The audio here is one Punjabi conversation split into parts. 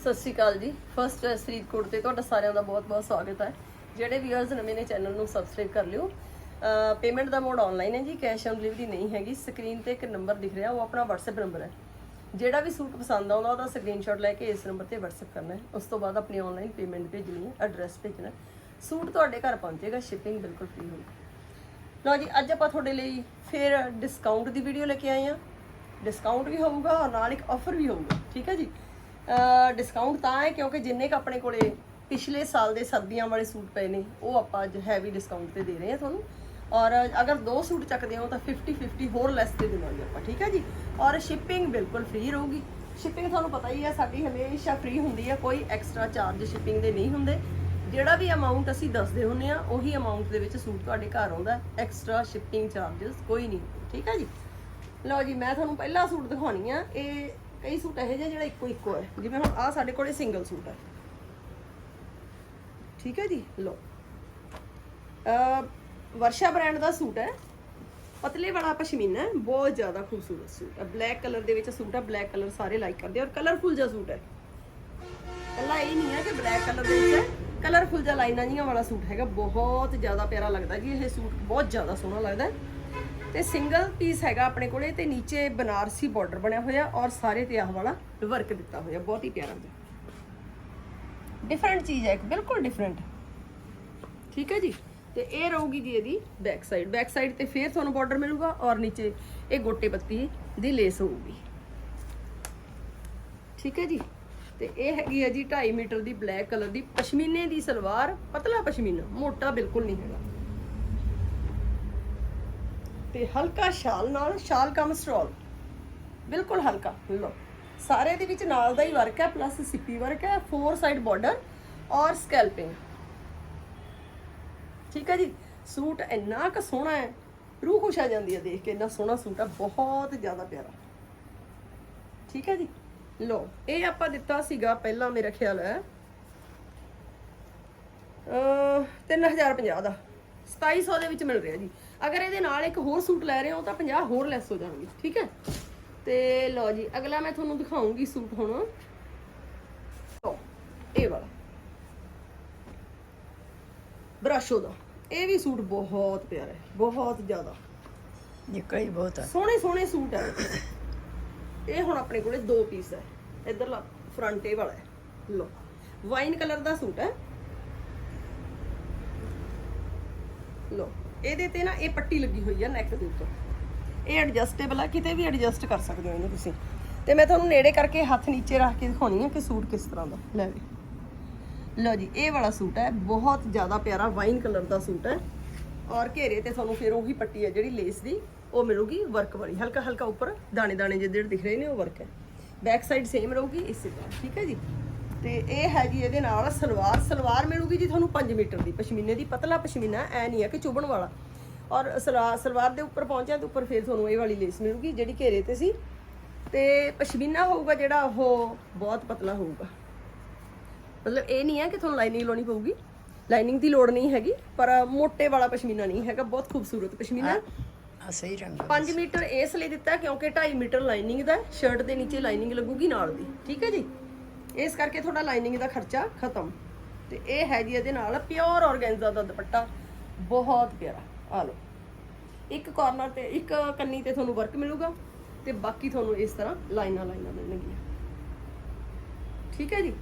ਸਤਿ ਸ਼੍ਰੀ ਅਕਾਲ ਜੀ। ਫਰਸਟ ਫਰੀਦਕੋਟ ਤੇ ਤੁਹਾਡਾ ਸਾਰਿਆਂ ਦਾ ਬਹੁਤ-ਬਹੁਤ ਸਵਾਗਤ ਹੈ। ਜਿਹੜੇ ਵੀਅਰਸ ਨਵੇਂ ਨੇ ਚੈਨਲ ਨੂੰ ਸਬਸਕ੍ਰਾਈਬ ਕਰ ਲਿਓ। ਪੇਮੈਂਟ ਦਾ ਮੋਡ ਆਨਲਾਈਨ ਹੈ ਜੀ ਕੈਸ਼ ਔਨ ਡਿਲੀਵਰੀ ਨਹੀਂ ਹੈਗੀ। ਸਕਰੀਨ ਤੇ ਇੱਕ ਨੰਬਰ ਦਿਖ ਰਿਹਾ, ਉਹ ਆਪਣਾ WhatsApp ਨੰਬਰ ਹੈ। ਜਿਹੜਾ ਵੀ ਸੂਟ ਪਸੰਦ ਆਉਂਦਾ, ਉਹਦਾ ਸਕਰੀਨਸ਼ਾਟ ਲੈ ਕੇ ਇਸ ਨੰਬਰ ਤੇ WhatsApp ਕਰਨਾ ਹੈ। ਉਸ ਤੋਂ ਬਾਅਦ ਆਪਣੀ ਆਨਲਾਈਨ ਪੇਮੈਂਟ ਭੇਜਣੀ ਹੈ ਐਡਰੈਸ ਭੇਜਣਾ ਸੂਟ ਤੁਹਾਡੇ ਘਰ ਪਹੁੰਚੇਗਾ ਸ਼ਿਪਿੰਗ ਬਿਲਕੁਲ ਫ੍ਰੀ ਹੋਊਗੀ। ਲਓ ਜੀ, ਅੱਜ ਆਪਾਂ ਤੁਹਾਡੇ ਲਈ ਫਿਰ ਡਿਸਕਾਊਂਟ ਦੀ ਵੀਡੀਓ ਲੈ ਕੇ ਆਏ ਹਾਂ। ਡਿਸਕਾਊਂਟ ਵੀ ਹੋਊਗਾ ਔਰ ਨਾਲ ਇੱਕ ਆਫਰ ਵੀ ਹੋਊਗਾ, ਠੀਕ ਹੈ ਜੀ? ਡਿਸਕਾਊਂਟ ਤਾਂ ਹੈ ਕਿਉਂਕਿ ਜਿੰਨੇ ਕ ਆਪਣੇ ਕੋਲੇ ਪਿਛਲੇ ਸਾਲ ਦੇ ਸਰਦੀਆਂ ਵਾਲੇ ਸੂਟ ਪਏ ਨੇ, ਉਹ ਆਪਾਂ ਅੱਜ ਹੈਵੀ ਡਿਸਕਾਊਂਟ ਤੇ ਦੇ ਰਹੇ ਹਾਂ ਤੁਹਾਨੂੰ। ਔਰ ਅਗਰ ਦੋ ਸੂਟ ਚੱਕਦੇ ਹੋ ਤਾਂ 50 50 ਹੋਰ ਲੈਸ ਤੇ ਦੇਵਾਂਗੇ ਆਪਾਂ, ਠੀਕ ਹੈ ਜੀ? ਔਰ ਸ਼ਿਪਿੰਗ ਬਿਲਕੁਲ ਫ੍ਰੀ ਰਹੂਗੀ। ਸ਼ਿਪਿੰਗ ਤੁਹਾਨੂੰ ਪਤਾ ਹੀ ਹੈ, ਸਾਡੀ ਹਮੇਸ਼ਾ ਫ੍ਰੀ ਹੁੰਦੀ ਹੈ, ਕੋਈ ਐਕਸਟਰਾ ਚਾਰਜ ਸ਼ਿਪਿੰਗ ਦੇ ਨਹੀਂ ਹੁੰਦੇ। ਜਿਹੜਾ ਵੀ ਅਮਾਉਂਟ ਅਸੀਂ ਦੱਸਦੇ ਹੁੰਨੇ ਆ ਉਹੀ ਅਮਾਉਂਟ ਦੇ ਵਿੱਚ ਸੂਟ ਤੁਹਾਡੇ ਘਰ ਆਉਂਦਾ ਐਕਸਟਰਾ ਸ਼ਿਪਿੰਗ ਚਾਰजेस ਕੋਈ ਨਹੀਂ, ਠੀਕ ਹੈ ਜੀ? ਲਓ ਜੀ, ਮੈਂ ਤੁਹਾਨੂੰ ਪਹਿਲਾ ਸੂਟ ਦਿਖਾਉਣੀ ਆ, ਇਹ ਕਈ ਸੂਟ ਇਹੋ ਜਿਹੇ ਜਿਹੜਾ ਇੱਕੋ ਇੱਕੋ ਹੈ। ਜਿਵੇਂ ਹੁਣ ਆ ਸਾਡੇ ਕੋਲੇ ਸਿੰਗਲ ਸੂਟ ਹੈ। ਠੀਕ ਹੈ ਜੀ? ਲਓ। ਅ ਵਰਸ਼ਾ ਬ੍ਰਾਂਡ ਦਾ ਸੂਟ ਹੈ। ਪਤਲੇ ਵਾਲਾ ਪਸ਼ਮੀਨਾ ਹੈ। ਬਹੁਤ ਜ਼ਿਆਦਾ ਖੂਬਸੂਰਤ ਸੂਟ ਹੈ। ਬਲੈਕ ਕਲਰ ਦੇ ਵਿੱਚ ਸੂਟ ਹੈ। ਬਲੈਕ ਕਲਰ ਸਾਰੇ ਲਾਈਕ ਕਰਦੇ ਔਰ ਕਲਰਫੁਲ ਜਿਹਾ ਸੂਟ ਹੈ। ਕੱਲਾ ਇਹ ਨਹੀਂ ਹੈ ਕਿ ਬਲੈਕ ਕਲਰ ਦੇ ਵਿੱਚ ਹੈ। ਕਲਰਫੁਲ ਜਿਹਾ ਲਾਈਨਾਂ ਜੀਆਂ ਵਾਲਾ ਸੂਟ ਹੈਗਾ। ਬਹੁਤ ਜ਼ਿਆਦਾ ਪਿਆਰਾ ਲੱਗਦਾ ਜੀ। ਇਹ ਸੂਟ ਬਹੁਤ ਜ਼ਿਆਦਾ ਸੋਹਣਾ ਲੱਗਦਾ ਤੇ ਸਿੰਗਲ ਪੀਸ ਹੈਗਾ ਆਪਣੇ ਕੋਲੇ ਤੇ ਨੀਚੇ ਬਨਾਰਸੀ ਬਾਰਡਰ ਬਣਿਆ ਹੋਇਆ ਔਰ ਸਾਰੇ ਤੇ ਆਹ ਵਾਲਾ ਵਰਕ ਦਿੱਤਾ ਹੋਇਆ ਬਹੁਤ ਹੀ ਪਿਆਰਾ ਜਿਹਾ ਡਿਫਰੈਂਟ ਚੀਜ਼ ਹੈ ਇੱਕ ਬਿਲਕੁਲ ਡਿਫਰੈਂਟ ਠੀਕ ਹੈ ਜੀ? ਤੇ ਇਹ ਰਹੂਗੀ ਜੀ ਇਹਦੀ ਬੈਕ ਸਾਈਡ ਬੈਕ ਸਾਈਡ ਤੇ ਫੇਰ ਤੁਹਾਨੂੰ ਬਾਰਡਰ ਮਿਲੂਗਾ ਔਰ ਨੀਚੇ ਇਹ ਗੋਟੇ ਬੱਤੀ ਦੀ ਲੇਸ ਹੋਊਗੀ। ਠੀਕ ਹੈ ਜੀ? ਤੇ ਇਹ ਹੈਗੀ ਹੈ ਜੀ 2.5 ਮੀਟਰ ਦੀ ਬਲੈਕ ਕਲਰ ਦੀ ਪਸ਼ਮੀਨੇ ਦੀ ਸਲਵਾਰ ਪਤਲਾ ਪਸ਼ਮੀਨਾ ਮੋਟਾ ਬਿਲਕੁਲ ਨਹੀਂ ਹੈਗਾ। ਤੇ ਹਲਕਾ ਸ਼ਾਲ ਨਾਲ ਸ਼ਾਲ ਕਮ ਸਟ੍ਰੋਲ। ਬਿਲਕੁਲ ਹਲਕਾ ਲੋ ਸਾਰੇ ਦੇ ਵਿੱਚ ਨਾਲ ਦਾ ਹੀ ਵਰਕ ਹੈ ਪਲੱਸ ਸਿੱਪੀ ਵਰਕ ਹੈ ਫੋਰ ਸਾਈਡ ਬਾਰਡਰ ਔਰ ਸਕੈਲਪਿੰਗ ਠੀਕ ਹੈ ਜੀ? ਸੂਟ ਇੰਨਾ ਕੁ ਸੋਹਣਾ ਹੈ, ਰੂਹ ਖੁਸ਼ ਆ ਜਾਂਦੀ ਹੈ ਦੇਖ ਕੇ, ਇੰਨਾ ਸੋਹਣਾ ਸੂਟ ਆ ਬਹੁਤ ਜ਼ਿਆਦਾ ਪਿਆਰਾ। ਠੀਕ ਹੈ ਜੀ? ਲੋ ਇਹ ਆਪਾਂ ਦਿੱਤਾ ਸੀਗਾ, ਪਹਿਲਾਂ ਮੇਰਾ ਖਿਆਲ ਹੈ ਅ 3050 ਦਾ। 2700 ਦੇ ਵਿੱਚ ਮਿਲ ਰਿਹਾ ਜੀ। ਅਗਰ ਇਹਦੇ ਨਾਲ ਇੱਕ ਹੋਰ ਸੂਟ ਲੈ ਰਹੇ ਹੋ ਤਾਂ 50 ਹੋਰ ਲੈਸ ਹੋ ਜਾਣਗੇ ਠੀਕ ਹੈ? ਤੇ ਲਓ ਜੀ ਅਗਲਾ ਮੈਂ ਤੁਹਾਨੂੰ ਦਿਖਾਉਂਗੀ ਸੂਟ ਹੁਣ। ਲਓ, ਇਹ ਵਾਲਾ। ਬਰਾਸ਼ੋ ਦਾ ਇਹ ਵੀ ਸੂਟ ਬਹੁਤ ਪਿਆਰਾ ਹੈ ਬਹੁਤ ਜ਼ਿਆਦਾ। ਨਿਕਲ ਹੀ ਬਹੁਤ ਆ। ਸੋਹਣੇ ਸੋਹਣੇ ਸੂਟ ਹੈ ਇਹ ਹੁਣ ਆਪਣੇ ਕੋਲੇ ਦੋ ਪੀਸ ਹੈ। ਇਧਰਲਾ ਫਰੰਟ ਇਹ ਵਾਲਾ ਹੈ। ਲੋ ਵਾਈਨ ਕਲਰ ਦਾ ਸੂਟ ਹੈ। ਲੋ ਇਹਦੇ ਤੇ ਨਾ ਇਹ ਪੱਟੀ ਲੱਗੀ ਹੋਈ ਆ ਨੈਕ ਦੇ ਉੱਤੇ। ਇਹ ਐਡਜਸਟੇਬਲ ਆ, ਕਿਤੇ ਵੀ ਐਡਜਸਟ ਕਰ ਸਕਦੇ ਹੋ ਇਹਨੂੰ ਤੁਸੀਂ। ਤੇ ਮੈਂ ਤੁਹਾਨੂੰ ਨੇੜੇ ਕਰਕੇ ਹੱਥ ਨੀਚੇ ਰੱਖ ਕੇ ਦਿਖਾਉਣੀ ਆ ਕਿ ਸੂਟ ਕਿਸ ਤਰ੍ਹਾਂ ਦਾ। ਲੈ ਵੀ। ਲਓ ਜੀ, ਇਹ ਵਾਲਾ ਸੂਟ ਹੈ ਬਹੁਤ ਜ਼ਿਆਦਾ ਪਿਆਰਾ ਵਾਈਨ ਕਲਰ ਦਾ ਸੂਟ ਹੈ ਔਰ ਘੇਰੇ ਤੇ ਤੁਹਾਨੂੰ ਫਿਰ ਉਹੀ ਪੱਟੀ ਹੈ ਜਿਹੜੀ ਲੇਸ ਦੀ, ਉਹ ਮਿਲੂਗੀ ਵਰਕ ਵਾਲੀ। ਹਲਕਾ ਹਲਕਾ ਉੱਪਰ ਦਾਣੇ ਦਾਣੇ ਜਿਹੇ ਜਿਹੜੇ ਦਿਖ ਰਹੇ ਨੇ, ਉਹ ਵਰਕ ਹੈ। ਬੈਕ ਸਾਈਡ ਸੇਮ ਰਹੂਗੀ, ਇਸੇ ਤਰ੍ਹਾਂ, ਠੀਕ ਹੈ ਜੀ? ਤੇ ਇਹ ਹੈਗੀ ਇਹਦੇ ਨਾਲ ਸਲਵਾਰ ਸਲਵਾਰ ਮਿਲੂਗੀ ਜੀ ਤੁਹਾਨੂੰ 5 ਮੀਟਰ ਦੀ ਪਸ਼ਮੀਨੇ ਦੀ ਪਤਲਾ ਪਸ਼ਮੀਨਾ ਐ ਨਹੀਂ ਹੈ ਕਿ ਚੁਭਣ ਵਾਲਾ। ਔਰ ਸਲਵਾਰ ਦੇ ਉੱਪਰ ਪਹੁੰਚਿਆ ਤੇ ਉੱਪਰ ਫਿਰ ਤੁਹਾਨੂੰ ਇਹ ਵਾਲੀ ਲੇਸ ਮਿਲੂਗੀ ਜਿਹੜੀ ਘੇਰੇ ਤੇ ਸੀ। ਤੇ ਪਸ਼ਮੀਨਾ ਹੋਊਗਾ ਜਿਹੜਾ ਉਹ ਬਹੁਤ ਪਤਲਾ ਹੋਊਗਾ। ਮਤਲਬ ਇਹ ਨਹੀਂ ਹੈ ਕਿ ਤੁਹਾਨੂੰ ਲਾਈਨਿੰਗ ਲਾਉਣੀ ਪਊਗੀ। ਲਾਈਨਿੰਗ ਦੀ ਲੋੜ ਨਹੀਂ ਹੈਗੀ ਪਰ ਮੋਟੇ ਵਾਲਾ ਪਸ਼ਮੀਨਾ ਨਹੀਂ ਹੈਗਾ ਬਹੁਤ ਖੂਬਸੂਰਤ ਪਸ਼ਮੀਨਾ। ਆ ਸਹੀ ਰੰਗ 5 ਮੀਟਰ ਇਸ ਲਈ ਦਿੱਤਾ ਕਿਉਂਕਿ 2.5 ਮੀਟਰ ਲਾਈਨਿੰਗ ਦਾ ਸ਼ਰਟ ਦੇ ਨੀਚੇ ਲਾਈਨਿੰਗ ਲੱਗੂਗੀ ਨਾਲ ਦੀ ਠੀਕ ਹੈ ਜੀ? ਇਸ ਕਰਕੇ ਤੁਹਾਡਾ ਲਾਈਨਿੰਗ ਦਾ ਖਰਚਾ ਖਤਮ। ਤੇ ਇਹ ਹੈ ਜੀ ਇਹਦੇ ਨਾਲ ਪਿਓਰ ਔਰਗੈਂਜ਼ਾ ਦਾ ਦੁਪੱਟਾ। ਬਹੁਤ ਪਿਆਰਾ। ਆ ਲਓ। ਇੱਕ ਕਾਰਨਰ ਤੇ, ਇੱਕ ਕੰਨੀ ਤੇ ਤੁਹਾਨੂੰ ਵਰਕ ਮਿਲੂਗਾ ਤੇ ਬਾਕੀ ਤੁਹਾਨੂੰ ਇਸ ਤਰ੍ਹਾਂ ਲਾਈਨਾਂ ਲਾਈਨਾਂ ਮਿਲਣਗੀਆਂ। ਠੀਕ ਹੈ ਜੀ?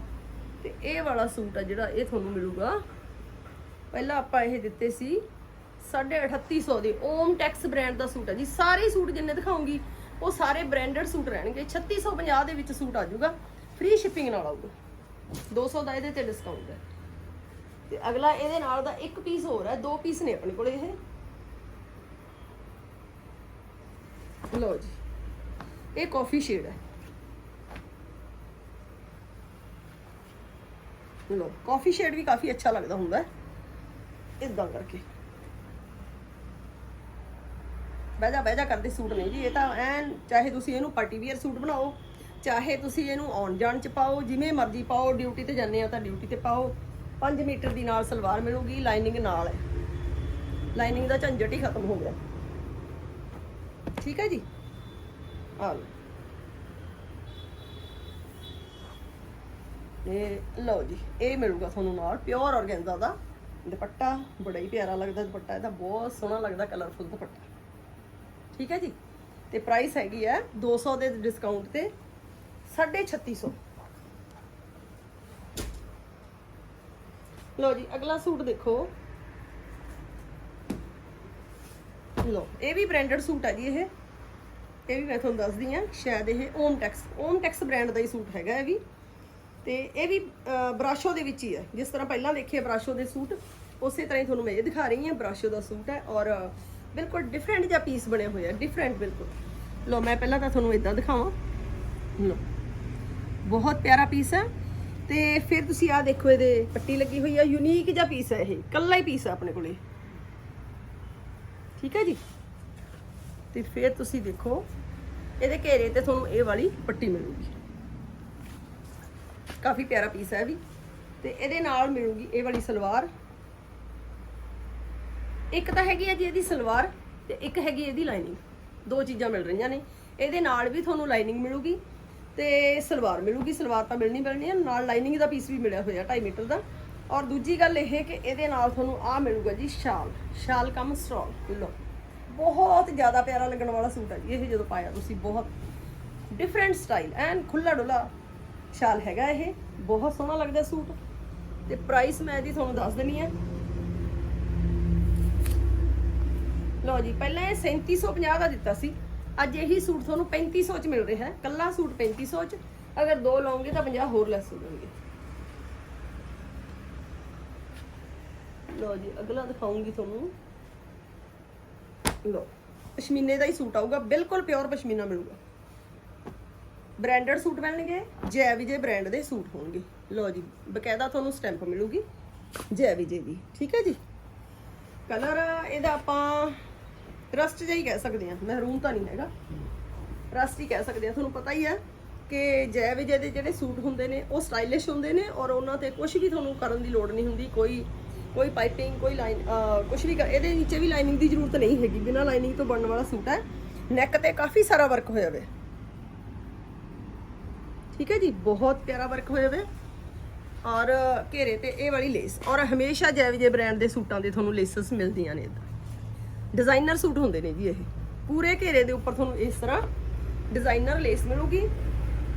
ਤੇ ਇਹ ਵਾਲਾ ਸੂਟ ਆ ਜਿਹੜਾ ਇਹ ਤੁਹਾਨੂੰ ਮਿਲੂਗਾ। ਪਹਿਲਾਂ ਆਪਾਂ ਇਹ ਦਿੱਤੇ ਸੀ 3850 ਦੇ। ਓਮ ਟੈਕਸ ਬ੍ਰਾਂਡ ਦਾ ਸੂਟ ਹੈ ਜੀ। ਸਾਰੇ ਸੂਟ ਜਿੰਨੇ ਦਿਖਾਉਂਗੀ, ਉਹ ਸਾਰੇ ਬ੍ਰਾਂਡਡ ਸੂਟ ਰਹਿਣਗੇ। 3650 ਦੇ ਵਿੱਚ ਸੂਟ ਆ ਜਾਊਗਾ। ਫ੍ਰੀ ਸ਼ਿਪਿੰਗ ਨਾਲ ਆਊਗਾ। 200 ਦਾ ਇਹਦੇ ਤੇ ਡਿਸਕਾਊਂਟ ਹੈ। ਤੇ ਅਗਲਾ ਇਹਦੇ ਨਾਲ ਦਾ ਇੱਕ ਪੀਸ ਹੋਰ ਹੈ, ਦੋ ਪੀਸ ਨੇ ਆਪਣੇ ਕੋਲ ਇਹ। ਲਓ ਜੀ, ਇਹ ਕਾਫੀ ਸ਼ੇਡ ਹੈ। ਲੋ ਕਾਫੀ ਸ਼ੇਡ ਵੀ ਕਾਫੀ ਅੱਛਾ ਲੱਗਦਾ ਹੁੰਦਾ ਹੈ। ਇਦਾਂ ਕਰਕੇ। ਬਹਿਜਾ ਬਹਿਜਾ ਕਰਦੇ ਸੂਟ ਨੇ ਜੀ, ਇਹ ਤਾਂ ਐਨ ਚਾਹੇ ਤੁਸੀਂ ਇਹਨੂੰ ਪਾਰਟੀ ਵੀਅਰ ਸੂਟ ਬਣਾਓ। ਚਾਹੇ ਤੁਸੀਂ ਇਹਨੂੰ ਆਉਣ ਜਾਣ ਚ ਪਾਓ, ਜਿਵੇਂ ਮਰਜ਼ੀ ਪਾਓ, ਡਿਊਟੀ ਤੇ ਜਾਂਦੇ ਆ ਤਾਂ ਡਿਊਟੀ ਤੇ ਪਾਓ। 5 ਮੀਟਰ ਦੀ ਨਾਲ ਸਲਵਾਰ ਮਿਲੂਗੀ, ਲਾਈਨਿੰਗ ਨਾਲ। ਹੈ ਲਾਈਨਿੰਗ ਦਾ ਝੰਜਟ ਹੀ ਖਤਮ ਹੋ ਗਿਆ। ਠੀਕ ਹੈ ਜੀ? ਆ ਲਓ। ਇਹ ਲਓ ਜੀ, ਇਹ ਮਿਲੂਗਾ ਤੁਹਾਨੂੰ ਨਾਲ ਪਿਓਰ ਔਰਗੈਂਜ਼ਾ ਦਾ ਦੁਪੱਟਾ। ਬੜਾ ਹੀ ਪਿਆਰਾ ਲੱਗਦਾ ਦੁਪੱਟਾ, ਇਹਦਾ ਬਹੁਤ ਸੋਹਣਾ ਲੱਗਦਾ ਕਲਰਫੁਲ ਦੁਪੱਟਾ। ਠੀਕ ਹੈ ਜੀ? ਤੇ ਪ੍ਰਾਈਸ ਹੈਗੀ ਹੈ 200 ਦੇ ਡਿਸਕਾਊਂਟ ਤੇ 3650 ਲਓ ਜੀ, ਅਗਲਾ ਸੂਟ ਦੇਖੋ। ਲਓ, ਇਹ ਵੀ ਬ੍ਰਾਂਡਡ ਸੂਟ ਹੈ ਜੀ ਇਹ। ਇਹ ਵੀ ਮੈਂ ਤੁਹਾਨੂੰ ਦੱਸਦੀ ਆ ਸ਼ਾਇਦ ਇਹ Om tax Om tax brand ਦਾ ਹੀ ਸੂਟ ਹੈਗਾ ਇਹ ਵੀ। ਤੇ ਇਹ ਵੀ ਬਰਾਸ਼ੋ ਦੇ ਵਿੱਚ ਹੀ ਹੈ। ਜਿਸ ਤਰ੍ਹਾਂ ਪਹਿਲਾਂ ਦੇਖੇ ਬਰਾਸ਼ੋ ਦੇ ਸੂਟ, ਉਸੇ ਤਰ੍ਹਾਂ ਹੀ ਤੁਹਾਨੂੰ ਮੈਂ ਇਹ ਦਿਖਾ ਰਹੀ ਹਾਂ ਬਰਾਸ਼ੋ ਦਾ ਸੂਟ ਹੈ ਔਰ ਬਿਲਕੁਲ ਡਿਫਰੈਂਟ ਜਿਹਾ ਪੀਸ ਬਣੇ ਹੋਏ ਆ ਡਿਫਰੈਂਟ ਬਿਲਕੁਲ। ਲਓ, ਮੈਂ ਪਹਿਲਾਂ ਤਾਂ ਤੁਹਾਨੂੰ ਇਦਾਂ ਦਿਖਾਵਾਂ। ਲਓ। ਬਹੁਤ ਪਿਆਰਾ ਪੀਸ ਹੈ। ਤੇ ਫਿਰ ਤੁਸੀਂ ਆਹ ਦੇਖੋ, ਇਹਦੇ ਪੱਟੀ ਲੱਗੀ ਹੋਈ ਹੈ ਯੂਨੀਕ ਜਿਹਾ ਪੀਸ ਹੈ ਇਹ। ਕੱਲਾ ਹੀ ਪੀਸ ਹੈ ਆਪਣੇ ਕੋਲੇ। ਠੀਕ ਹੈ ਜੀ? ਤੇ ਫਿਰ ਤੁਸੀਂ ਦੇਖੋ, ਇਹਦੇ ਘੇਰੇ ਤੇ ਤੁਹਾਨੂੰ ਇਹ ਵਾਲੀ ਪੱਟੀ ਮਿਲੂਗੀ। ਕਾਫੀ ਪਿਆਰਾ ਪੀਸ ਹੈ ਇਹ ਵੀ। ਤੇ ਇਹਦੇ ਨਾਲ ਮਿਲੂਗੀ ਇਹ ਵਾਲੀ ਸਲਵਾਰ। ਇੱਕ ਤਾਂ ਹੈਗੀ ਹੈ ਜੀ ਇਹਦੀ ਸਲਵਾਰ ਤੇ ਇੱਕ ਹੈਗੀ ਇਹਦੀ ਲਾਈਨਿੰਗ ਦੋ ਚੀਜ਼ਾਂ ਮਿਲ ਰਹੀਆਂ ਨੇ। ਇਹਦੇ ਨਾਲ ਵੀ ਤੁਹਾਨੂੰ ਲਾਈਨਿੰਗ ਮਿਲੂਗੀ। ਤੇ ਸਲਵਾਰ ਮਿਲੂਗੀ, ਸਲਵਾਰ ਤਾਂ ਮਿਲਣੀ ਮਿਲਣੀ ਹੈ ਨਾਲ ਲਾਈਨਿੰਗ ਦਾ ਪੀਸ ਵੀ ਮਿਲਿਆ ਹੋਇਆ 2.5 ਮੀਟਰ ਦਾ। ਔਰ ਦੂਜੀ ਗੱਲ ਇਹ ਕਿ ਇਹਦੇ ਨਾਲ ਤੁਹਾਨੂੰ ਆ ਮਿਲੂਗਾ ਜੀ ਸ਼ਾਲ ਸ਼ਾਲ ਕਮ ਸਟ੍ਰੋਲ ਲੋ ਬਹੁਤ ਜ਼ਿਆਦਾ ਪਿਆਰਾ ਲੱਗਣ ਵਾਲਾ ਸੂਟ ਹੈ ਜੀ, ਇਹ ਜਦੋਂ ਪਾਇਆ ਤੁਸੀਂ, ਬਹੁਤ ਡਿਫਰੈਂਟ ਸਟਾਈਲ ਐਨ ਖੁੱਲਾ ਡੁੱਲਾ ਸ਼ਾਲ ਹੈਗਾ ਇਹ, ਬਹੁਤ ਸੋਹਣਾ ਲੱਗਦਾ ਸੂਟ। ਤੇ ਪ੍ਰਾਈਸ ਮੈਂ ਜੀ ਤੁਹਾਨੂੰ ਦੱਸ ਦਿੰਨੀ ਆ। ਲਓ ਜੀ, ਪਹਿਲਾਂ ਇਹ 3750 ਦਾ ਦਿੱਤਾ ਸੀ। ਅੱਜ ਇਹੀ ਸੂਟ ਤੁਹਾਨੂੰ 3500 ਚ ਮਿਲ ਰਿਹਾ ਹੈ, ਕੱਲਾ ਸੂਟ 3500 ਚ। ਅਗਰ ਦੋ ਲਓਗੇ ਤਾਂ 50 ਹੋਰ ਲੈਸ ਹੋ ਜਾਣਗੇ। ਲਓ ਜੀ, ਅਗਲਾ ਦਿਖਾਉਂਗੀ ਤੁਹਾਨੂੰ। ਲਓ, ਪਸ਼ਮੀਨੇ ਦਾ ਹੀ ਸੂਟ ਆਊਗਾ, ਬਿਲਕੁਲ ਪਿਓਰ ਪਸ਼ਮੀਨਾ ਮਿਲੂਗਾ। ਬ੍ਰਾਂਡਡ ਸੂਟ ਮਿਲਣਗੇ, ਜੈ ਵਿਜੇ ਬ੍ਰਾਂਡ ਦੇ ਸੂਟ ਹੋਣਗੇ। ਲਓ ਜੀ, ਬਕਾਇਦਾ ਤੁਹਾਨੂੰ ਸਟੈਂਪ ਮਿਲੂਗੀ, ਜੈ ਵਿਜੇ ਦੀ। ਠੀਕ ਹੈ ਜੀ? ਕਲਰ ਇਹਦਾ ਆਪਾਂ ਰਸਟ ਜਿਹਾ ਹੀ ਕਹਿ ਸਕਦੇ ਹਾਂ। ਮਹਿਰੂਮ ਤਾਂ ਨਹੀਂ ਹੈਗਾ। ਰਸਟ ਹੀ ਕਹਿ ਸਕਦੇ ਹਾਂ। ਤੁਹਾਨੂੰ ਪਤਾ ਹੀ ਹੈ ਕਿ ਜੈ ਵਿਜੇ ਦੇ ਜਿਹੜੇ ਸੂਟ ਹੁੰਦੇ ਨੇ, ਉਹ ਸਟਾਈਲਿਸ਼ ਹੁੰਦੇ ਨੇ ਔਰ ਉਹਨਾਂ ਤੇ ਕੁਝ ਵੀ ਤੁਹਾਨੂੰ ਕਰਨ ਦੀ ਲੋੜ ਨਹੀਂ ਹੁੰਦੀ। ਕੋਈ ਕੋਈ ਪਾਈਪਿੰਗ ਕੋਈ ਲਾਈਨ ਕੁਝ ਵੀ ਇਹਦੇ ਨੀਚੇ ਵੀ ਲਾਈਨਿੰਗ ਦੀ ਜ਼ਰੂਰਤ ਨਹੀਂ ਹੈਗੀ। ਬਿਨਾਂ ਲਾਈਨਿੰਗ ਤੋਂ ਬਣਨ ਵਾਲਾ ਸੂਟ ਹੈ। ਨੈਕ ਤੇ ਕਾਫੀ ਸਾਰਾ ਵਰਕ ਹੋਇਆ ਹੋਇਆ ਠੀਕ ਹੈ ਜੀ? ਬਹੁਤ ਪਿਆਰਾ ਵਰਕ ਹੋਇਆ ਹੋਇਆ ਔਰ ਘੇਰੇ ਤੇ ਇਹ ਵਾਲੀ ਲੇਸ ਔਰ ਹਮੇਸ਼ਾ ਜੈ ਵਿਜੇ ਬ੍ਰਾਂਡ ਦੇ ਸੂਟਾਂ ਦੇ ਤੁਹਾਨੂੰ ਲੇਸਸ ਮਿਲਦੀਆਂ ਨੇ ਇਦਾਂ। ਡਿਜ਼ਾਈਨਰ ਸੂਟ ਹੁੰਦੇ ਨੇ ਜੀ ਇਹ। ਪੂਰੇ ਘੇਰੇ ਦੇ ਉੱਪਰ ਤੁਹਾਨੂੰ ਇਸ ਤਰ੍ਹਾਂ ਡਿਜ਼ਾਈਨਰ ਲੇਸ ਮਿਲੂਗੀ,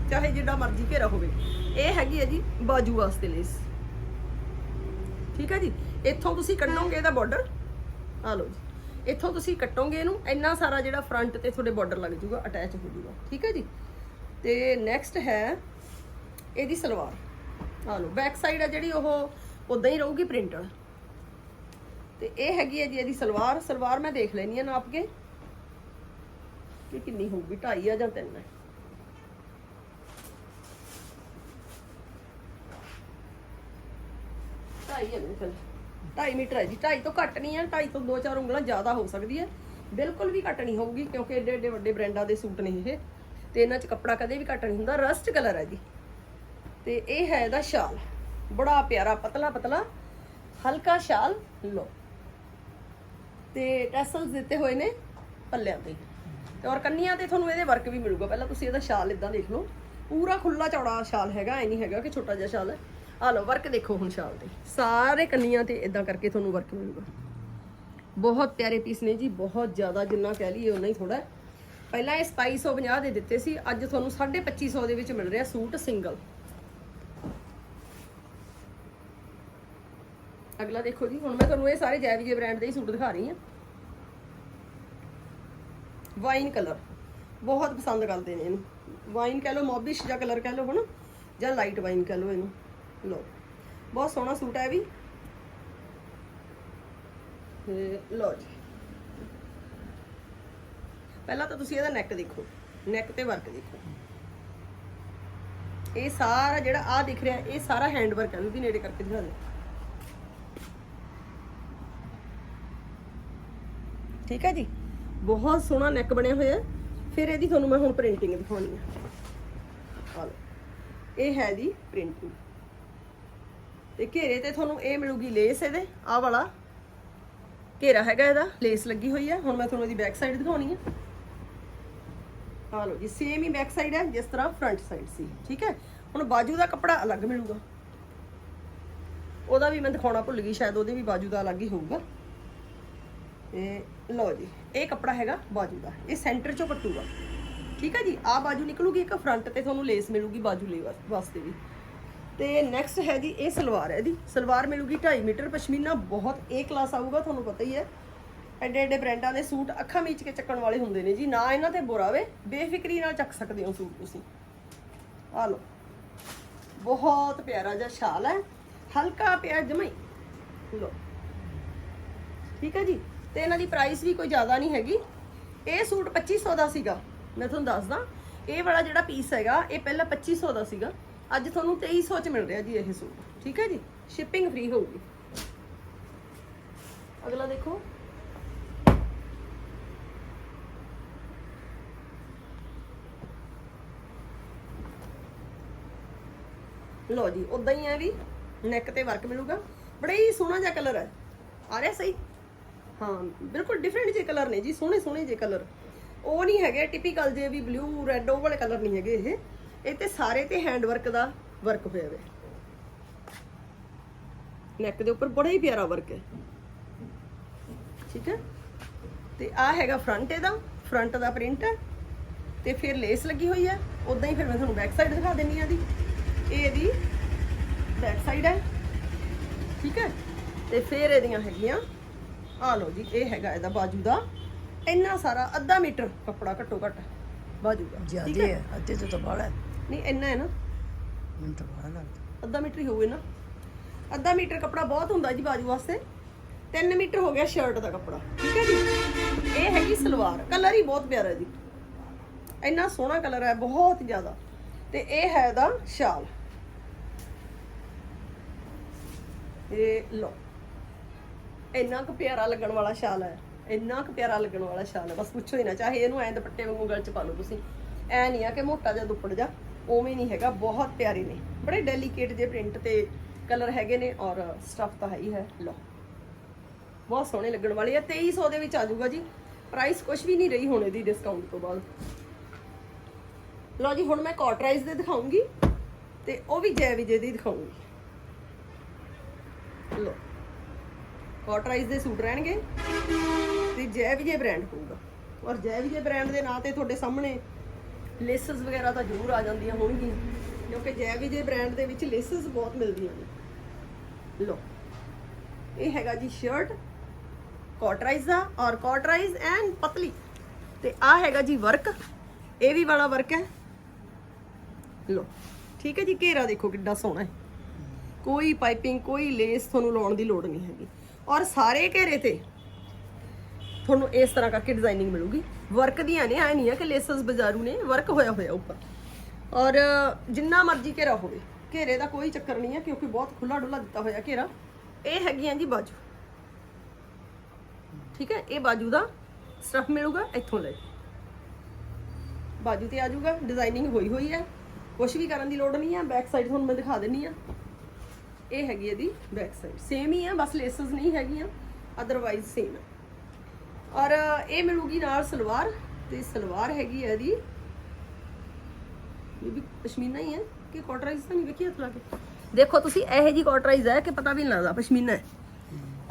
ਚਾਹੇ ਜਿੱਡਾ ਮਰਜ਼ੀ ਘੇਰਾ ਹੋਵੇ। ਇਹ ਹੈਗੀ ਹੈ ਜੀ ਬਾਜੂ ਵਾਸਤੇ ਲੇਸ। ਠੀਕ ਹੈ ਜੀ? ਇੱਥੋਂ ਤੁਸੀਂ ਕੱਢੋਗੇ ਇਹਦਾ ਬਾਰਡਰ ਆ ਲਓ ਜੀ। ਇੱਥੋਂ ਤੁਸੀਂ ਕੱਟੋਗੇ ਇਹਨੂੰ, ਇੰਨਾ ਸਾਰਾ ਜਿਹੜਾ ਫਰੰਟ ਤੇ ਤੁਹਾਡੇ ਬਾਰਡਰ ਲੱਗ ਜਾਊਗਾ ਅਟੈਚ ਹੋ ਜਾਊਗਾ। ਠੀਕ ਹੈ ਜੀ? ਤੇ ਨੈਕਸਟ ਹੈ ਇਹਦੀ ਸਲਵਾਰ। ਆ ਲਓ ਬੈਕ ਸਾਈਡ ਆ ਜਿਹੜੀ ਉਹ ਉਦਾਂ ਹੀ ਰਹੂਗੀ ਪ੍ਰਿੰਟਡ ਤੇ ਇਹ ਹੈਗੀ ਹੈ ਜੀ ਇਹਦੀ ਸਲਵਾਰ ਸਲਵਾਰ ਮੈਂ ਦੇਖ ਲੈਣੀ ਆ ਨਾਪ ਕੇ। ਕਿ ਕਿੰਨੀ ਹੋਊਗੀ 2.5 ਆ ਜਾਂ 3 ਹੈ ਢਾਈ ਹੈ ਮੇਰੇ ਖਿਆਲ 2.5 ਮੀਟਰ ਹੈ ਜੀ 2.5 ਤੋਂ ਘੱਟ ਨਹੀਂ ਹੈ 2.5 ਤੋਂ 2-4 ਉਂਗਲਾਂ ਜ਼ਿਆਦਾ ਹੋ ਸਕਦੀ ਹੈ। ਬਿਲਕੁਲ ਵੀ ਘੱਟ ਨਹੀਂ ਹੋਊਗੀ, ਕਿਉਂਕਿ ਏਡੇ ਏਡੇ ਵੱਡੇ ਬ੍ਰਾਂਡਾਂ ਦੇ ਸੂਟ ਨੇ ਇਹ। ਤੇ ਇਹਨਾਂ 'ਚ ਕੱਪੜਾ ਕਦੇ ਵੀ ਘੱਟ ਨਹੀਂ ਹੁੰਦਾ, ਰਸਟ ਕਲਰ ਹੈ ਜੀ। ਤੇ ਇਹ ਹੈ ਇਹਦਾ ਸ਼ਾਲ। ਬੜਾ ਪਿਆਰਾ, ਪਤਲਾ ਪਤਲਾ, ਹਲਕਾ ਸ਼ਾਲ ਲੋ ਤੇ ਟੈਸਲਸ ਦਿੱਤੇ ਹੋਏ ਨੇ ਪੱਲਿਆਂ ਤੇ। ਤੇ ਔਰ ਕੰਨੀਆਂ ਤੇ ਤੁਹਾਨੂੰ ਇਹਦੇ ਵਰਕ ਵੀ ਮਿਲੂਗਾ। ਪਹਿਲਾਂ ਤੁਸੀਂ ਇਹਦਾ ਸ਼ਾਲ ਇਦਾਂ ਦੇਖ ਲਓ। ਪੂਰਾ ਖੁੱਲਾ ਚੌੜਾ ਸ਼ਾਲ ਹੈਗਾ, ਐ ਨਹੀਂ ਹੈਗਾ ਕਿ ਛੋਟਾ ਜਿਹਾ ਸ਼ਾਲ ਹੈ। ਆ ਲਓ, ਵਰਕ ਦੇਖੋ ਹੁਣ ਸ਼ਾਲ ਤੇ। ਸਾਰੇ ਕੰਨੀਆਂ ਤੇ ਇਦਾਂ ਕਰਕੇ ਤੁਹਾਨੂੰ ਵਰਕ ਮਿਲੂਗਾ। ਬਹੁਤ ਪਿਆਰੇ ਪੀਸ ਨੇ ਜੀ, ਬਹੁਤ ਜ਼ਿਆਦਾ ਜਿੰਨਾ ਕਹਿ ਲਈਏ ਉਨਾ ਹੀ ਥੋੜਾ ਪਹਿਲਾਂ ਇਹ 2750 ਦੇ ਦਿੱਤੇ ਸੀ, ਅੱਜ ਤੁਹਾਨੂੰ 2550 ਦੇ ਵਿੱਚ ਮਿਲ ਰਿਹਾ ਸੂਟ ਸਿੰਗਲ। ਅਗਲਾ ਦੇਖੋ ਜੀ, ਹੁਣ ਮੈਂ ਤੁਹਾਨੂੰ ਇਹ ਸਾਰੇ ਜੈ ਵਿਜੇ ਬ੍ਰਾਂਡ ਦੇ ਹੀ ਸੂਟ ਦਿਖਾ ਰਹੀ ਹਾਂ। ਵਾਈਨ ਕਲਰ ਬਹੁਤ ਪਸੰਦ ਕਰਦੇ ਨੇ ਇਹਨੂੰ। ਵਾਈਨ ਕਹਿ ਲਓ ਮੌਬਿਸ਼ ਜਾਂ ਕਲਰ ਕਹਿ ਲਓ, ਹਨਾ? ਜਾਂ ਲਾਈਟ ਵਾਈਨ ਕਹਿ ਲਓ ਇਹਨੂੰ। ਲਓ, ਬਹੁਤ ਸੋਹਣਾ ਸੂਟ ਹੈ ਇਹ ਵੀ। ਲਓ ਜੀ। ਪਹਿਲਾਂ ਤਾਂ ਤੁਸੀਂ ਇਹਦਾ ਨੈਕ ਦੇਖੋ। ਨੈਕ ਤੇ ਵਰਕ ਦੇਖੋ। ਇਹ ਸਾਰਾ ਜਿਹੜਾ ਆ ਦਿਖ ਰਿਹਾ, ਇਹ ਸਾਰਾ ਹੈਂਡ ਵਰਕ ਹੈ। ਨੂੰ ਵੀ ਨੇੜੇ ਕਰਕੇ ਦਿਖਾ ਦੇ ਠੀਕ ਹੈ ਜੀ? ਬਹੁਤ ਸੋਹਣਾ ਨੈਕ ਬਣਿਆ ਹੋਇਆ ਫਿਰ ਇਹਦੀ ਤੁਹਾਨੂੰ ਮੈਂ ਹੁਣ ਪ੍ਰਿੰਟਿੰਗ ਦਿਖਾਉਣੀ ਆ ਇਹ ਹੈ ਜੀ ਪ੍ਰਿੰਟਿੰਗ ਤੇ ਘੇਰੇ ਤੇ ਤੁਹਾਨੂੰ ਇਹ ਮਿਲੂਗੀ ਲੇਸ ਇਹਦੇ। ਆਹ ਵਾਲਾ। ਘੇਰਾ ਹੈਗਾ ਇਹਦਾ। ਲੇਸ ਲੱਗੀ ਹੋਈ ਹੈ। ਹੁਣ ਮੈਂ ਤੁਹਾਨੂੰ ਇਹਦੀ ਬੈਕ ਸਾਈਡ ਦਿਖਾਉਣੀ ਹੈ। ਆ ਲਓ ਜੀ ਸੇਮ ਹੀ ਬੈਕ ਸਾਈਡ ਹੈ, ਜਿਸ ਤਰ੍ਹਾਂ ਫਰੰਟ ਸਾਈਡ ਸੀ। ਠੀਕ ਹੈ? ਹੁਣ ਬਾਜੂ ਦਾ ਕੱਪੜਾ ਅਲੱਗ ਮਿਲੂਗਾ। ਉਹਦਾ ਵੀ ਮੈਂ ਦਿਖਾਉਣਾ ਭੁੱਲ ਗਈ, ਸ਼ਾਇਦ ਉਹਦੇ ਵੀ ਬਾਜੂ ਦਾ ਅਲੱਗ ਹੀ ਹੋਊਗਾ। ਇਹ ਲਓ ਜੀ, ਇਹ ਕੱਪੜਾ ਹੈਗਾ ਬਾਜੂ ਦਾ, ਇਹ ਸੈਂਟਰ ਚੋਂ ਕੱਟੂਗਾ ਠੀਕ ਹੈ ਜੀ, ਆ ਬਾਜੂ ਨਿਕਲੂਗੀ, ਇੱਕ ਫਰੰਟ ਤੇ ਤੁਹਾਨੂੰ ਲੇਸ ਮਿਲੂਗੀ ਬਾਜੂ ਲੈ ਵਾਸਤੇ ਵੀ। ਤੇ ਨੈਕਸਟ ਹੈ ਜੀ ਇਹ ਸਲਵਾਰ ਹੈ ਇਹਦੀ ਸਲਵਾਰ ਮਿਲੂਗੀ 2.5 ਮੀਟਰ, ਪਸ਼ਮੀਨਾ ਬਹੁਤ ਏ ਕਲਾਸ ਆਊਗਾ, ਤੁਹਾਨੂੰ ਪਤਾ ਹੀ ਹੈ। ਐਡੇ ਐਡੇ ਬ੍ਰਾਂਡਾਂ ਦੇ ਸੂਟ ਅੱਖਾਂ ਮੀਚ ਕੇ ਚੱਕਣ ਵਾਲੇ ਹੁੰਦੇ ਨੇ ਜੀ, ਨਾ ਇਹਨਾਂ ਤੇ ਬੁਰਾ ਵੇ, ਬੇਫਿਕਰੀ ਨਾਲ ਚੱਕ ਸਕਦੇ ਹੋ ਸੂਟ ਤੁਸੀਂ। ਆ ਲਓ, ਬਹੁਤ ਪਿਆਰਾ ਜਿਹਾ ਸ਼ਾਲ ਹੈ, ਹਲਕਾ ਪਿਆ ਜਮਈ। ਲਓ। ਠੀਕ ਹੈ ਜੀ ਤੇ ਇਹਨਾਂ ਦੀ ਪ੍ਰਾਈਸ ਵੀ ਕੋਈ ਜ਼ਿਆਦਾ ਨਹੀਂ ਹੈਗੀ। ਇਹ ਸੂਟ 2500 ਦਾ ਸੀਗਾ। ਮੈਂ ਤੁਹਾਨੂੰ ਦੱਸਦਾ, ਇਹ ਵਾਲਾ ਜਿਹੜਾ ਪੀਸ ਹੈਗਾ, ਇਹ ਪਹਿਲਾਂ 2500 ਦਾ ਸੀਗਾ। ਅੱਜ ਤੁਹਾਨੂੰ 2300 ਚ ਮਿਲ ਰਿਹਾ ਜੀ ਇਹ ਸੂਟ। ਠੀਕ ਹੈ ਜੀ? ਸ਼ਿਪਿੰਗ ਫ੍ਰੀ ਹੋਊਗੀ। ਅਗਲਾ ਦੇਖੋ। ਲੋ ਜੀ ਉਦਾਂ ਹੀ ਹੈ ਵੀ ਨੈਕ ਤੇ ਵਰਕ ਮਿਲੂਗਾ। ਬੜਾ ਹੀ ਸੋਹਣਾ ਜਿਹਾ ਕਲਰ ਹੈ। ਆ ਰਿਹਾ ਸਹੀ? ਹਾਂ, ਬਿਲਕੁਲ ਡਿਫਰੈਂਟ ਜਿਹੇ ਕਲਰ ਨੇ ਜੀ, ਸੋਹਣੇ ਸੋਹਣੇ ਜਿਹੇ ਕਲਰ ਉਹ ਨਹੀਂ ਹੈਗੇ ਟਿਪੀਕਲ ਜੇ ਵੀ ਬਲੂ ਰੈੱਡ ਉਹ ਵਾਲੇ ਕਲਰ ਨਹੀਂ ਹੈਗੇ ਇਹ। ਇਹ ਤੇ ਸਾਰੇ ਤੇ ਹੈਂਡ ਵਰਕ ਦਾ ਵਰਕ ਹੋਇਆ ਹੋਇਆ ਨੈਕ ਦੇ ਉੱਪਰ ਬੜਾ ਹੀ ਪਿਆਰਾ ਵਰਕ ਹੈ। ਠੀਕ ਹੈ? ਤੇ ਆ ਹੈਗਾ ਫਰੰਟ ਇਹਦਾ ਫਰੰਟ ਦਾ ਪ੍ਰਿੰਟ ਹੈ। ਤੇ ਫਿਰ ਲੇਸ ਲੱਗੀ ਹੋਈ ਹੈ। ਉਦਾਂ ਹੀ ਫਿਰ ਮੈਂ ਤੁਹਾਨੂੰ ਬੈਕ ਸਾਈਡ ਦਿਖਾ ਦਿੰਨੀ ਆ ਦੀ ਇਹ ਇਹਦੀ ਬੈਕ ਸਾਈਡ ਹੈ। ਠੀਕ ਹੈ? ਤੇ ਫਿਰ ਇਹਦੀਆਂ ਹੈਗੀਆਂ ਆ ਲਓ ਜੀ ਇਹ ਹੈਗਾ ਇਹਦਾ ਬਾਜੂ ਦਾ। ਇੰਨਾ ਸਾਰਾ ਅੱਧਾ ਮੀਟਰ ਕੱਪੜਾ ਘੱਟੋ ਘੱਟ ਬਾਜੂ ਦਾ ਠੀਕ ਜਿਆਦੇ ਹੈ? ਅੱਧੇ ਤੋਂ ਤਾਂ ਹੈ। ਨਹੀਂ ਇੰਨਾ ਹੈ ਨਾ। ਮੈਨੂੰ ਤਾਂ ਬੜਾ ਲੱਗਦਾ। ਅੱਧਾ ਮੀਟਰ ਹੀ ਹੋਵੇ ਨਾ। ਅੱਧਾ ਮੀਟਰ ਕੱਪੜਾ ਬਹੁਤ ਹੁੰਦਾ ਜੀ ਬਾਜੂ ਵਾਸਤੇ। 3 ਮੀਟਰ ਹੋ ਗਿਆ ਸ਼ਰਟ ਦਾ ਕੱਪੜਾ ਠੀਕ ਹੈ ਜੀ? ਇਹ ਹੈਗੀ ਸਲਵਾਰ ਕਲਰ ਹੀ ਬਹੁਤ ਪਿਆਰਾ ਜੀ। ਇੰਨਾ ਸੋਹਣਾ ਕਲਰ ਹੈ ਬਹੁਤ ਜ਼ਿਆਦਾ। ਤੇ ਇਹ ਹੈ ਇਹਦਾ ਸ਼ਾਲ। ਇਹ ਲੋ ਇੰਨਾ ਕੁ ਪਿਆਰਾ ਲੱਗਣ ਵਾਲਾ ਸ਼ਾਲ ਹੈ, ਇੰਨਾ ਕੁ ਪਿਆਰਾ ਲੱਗਣ ਵਾਲਾ ਸ਼ਾਲ ਹੈ, ਬਸ ਪੁੱਛੋ ਹੀ ਨਾ, ਚਾਹੇ ਇਹਨੂੰ ਐਂ ਦੁਪੱਟੇ ਵਾਂਗੂ ਗਲ ਚ ਪਾ ਲਓ ਤੁਸੀਂ। ਐ ਨਹੀਂ ਆ ਕਿ ਮੋਟਾ ਜਿਹਾ ਦੁਪੜ ਜਾ, ਉਵੇਂ ਨਹੀਂ ਹੈਗਾ, ਬਹੁਤ ਪਿਆਰੇ ਨੇ। ਬੜੇ ਡੈਲੀਕੇਟ ਜੇ ਪ੍ਰਿੰਟ ਤੇ ਕਲਰ ਹੈਗੇ ਨੇ ਔਰ ਸਟਫ ਤਾਂ ਹੈ ਹੀ ਹੈ ਲੋ ਬਹੁਤ ਸੋਹਣੇ ਲੱਗਣ ਵਾਲੇ ਆ 2300 ਦੇ ਵਿੱਚ ਆ ਜਾਊਗਾ ਜੀ। ਪ੍ਰਾਈਸ ਕੁਝ ਵੀ ਨਹੀਂ ਰਹੀ ਹੁਣ ਇਹਦੀ ਡਿਸਕਾਊਂਟ ਤੋਂ ਬਾਅਦ। ਲਓ ਜੀ, ਹੁਣ ਮੈਂ ਕਾਟਰਾਈਜ਼ ਦੇ ਦਿਖਾਉਂਗੀ ਤੇ ਉਹ ਵੀ ਜੈ ਵਿਜੇ ਦੀ ਦਿਖਾਉਂਗੀ। ਲਓ ਕਾਟਰਾਈਜ਼ ਦੇ ਸੂਟ ਰਹਿਣਗੇ ਤੇ ਜੈ ਵਿਜੇ ਬ੍ਰਾਂਡ ਹੋਊਗਾ। ਔਰ ਜੈ ਵਿਜੇ ਬ੍ਰਾਂਡ ਦੇ ਨਾਂ ਤੇ ਤੁਹਾਡੇ ਸਾਹਮਣੇ ਲੇਸਸ ਵਗੈਰਾ ਤਾਂ ਜ਼ਰੂਰ ਆ ਜਾਂਦੀਆਂ ਹੋਣਗੀਆਂ, ਕਿਉਂਕਿ ਜੈ ਵਿਜੇ ਬ੍ਰਾਂਡ ਦੇ ਵਿੱਚ ਲੇਸਸ ਬਹੁਤ ਮਿਲਦੀਆਂ ਨੇ। ਲਓ, ਇਹ ਹੈਗਾ ਜੀ ਸ਼ਰਟ ਕਾਟਰਾਈਜ਼ ਦਾ ਔਰ ਕਾਟਰਾਈਜ਼ ਐਂਡ ਪਤਲੀ। ਤੇ ਆ ਹੈਗਾ ਜੀ ਵਰਕ ਇਹ ਵੀ ਵਾਲਾ ਵਰਕ ਹੈ। ਲੋ ਠੀਕ ਹੈ ਜੀ, ਘੇਰਾ ਦੇਖੋ ਕਿੱਡਾ ਸੋਹਣਾ ਹੈ। ਕੋਈ ਪਾਈਪਿੰਗ ਕੋਈ ਲੇਸ ਤੁਹਾਨੂੰ ਲਾਉਣ ਦੀ ਲੋੜ ਨਹੀਂ ਹੈਗੀ। ਔਰ ਸਾਰੇ ਘੇਰੇ ਤੇ ਤੁਹਾਨੂੰ ਇਸ ਤਰ੍ਹਾਂ ਕਰਕੇ ਡਿਜ਼ਾਈਨਿੰਗ ਮਿਲੂਗੀ। ਵਰਕ ਦੀਆਂ ਨੇ, ਐ ਨਹੀਂ ਹੈ ਕਿ ਲੇਸਸ ਬਾਜ਼ਾਰੂ ਨੇ ਵਰਕ ਹੋਇਆ ਹੋਇਆ ਉੱਪਰ। ਔਰ ਜਿੰਨਾ ਮਰਜ਼ੀ ਘੇਰਾ ਹੋਵੇ, ਘੇਰੇ ਦਾ ਕੋਈ ਚੱਕਰ ਨਹੀਂ ਹੈ ਕਿਉਂਕਿ ਬਹੁਤ ਖੁੱਲਾ ਡੁੱਲਾ ਦਿੱਤਾ ਹੋਇਆ ਘੇਰਾ। ਇਹ ਹੈਗੀਆਂ ਜੀ ਬਾਜੂ। ਠੀਕ ਹੈ? ਇਹ ਬਾਜੂ ਦਾ ਸਟਫ ਮਿਲੂਗਾ, ਇੱਥੋਂ ਲੈ। ਬਾਜੂ ਤੇ ਆ ਜਾਊਗਾ ਡਿਜ਼ਾਈਨਿੰਗ ਹੋਈ ਹੋਈ ਹੈ। ਕੁਝ ਵੀ ਕਰਨ ਦੀ ਲੋੜ ਨਹੀਂ ਹੈ ਬੈਕ ਸਾਈਡ ਤੁਹਾਨੂੰ ਮੈਂ ਦਿਖਾ ਦਿੰਨੀ ਆ। ਇਹ ਹੈਗੀ ਇਹਦੀ ਬੈਕ ਸਾਈਡ ਸੇਮ ਹੀ ਹੈ ਬਸ ਲੇਸਸ ਨਹੀਂ ਹੈਗੀਆਂ ਅਦਰਵਾਈਜ਼ ਸੇਮ ਹੈ ਔਰ ਇਹ ਮਿਲੂਗੀ ਨਾਲ ਸਲਵਾਰ, ਤੇ ਸਲਵਾਰ ਹੈਗੀ ਹੈ ਇਹਦੀ। ਇਹ ਵੀ ਪਸ਼ਮੀਨਾ ਹੀ ਹੈ ਕਿ ਕਾਟਰਾਈਜ਼ ਤਾਂ ਨਹੀਂ ਵੇਖੀ ਹੱਥ ਲਾ ਕੇ? ਦੇਖੋ, ਤੁਸੀਂ ਇਹੋ ਜੀ ਕਾਟਰਾਈਜ਼ ਹੈ ਕਿ ਪਤਾ ਵੀ ਨਹੀਂ ਲੱਗਦਾ, ਪਸ਼ਮੀਨਾ ਹੈ।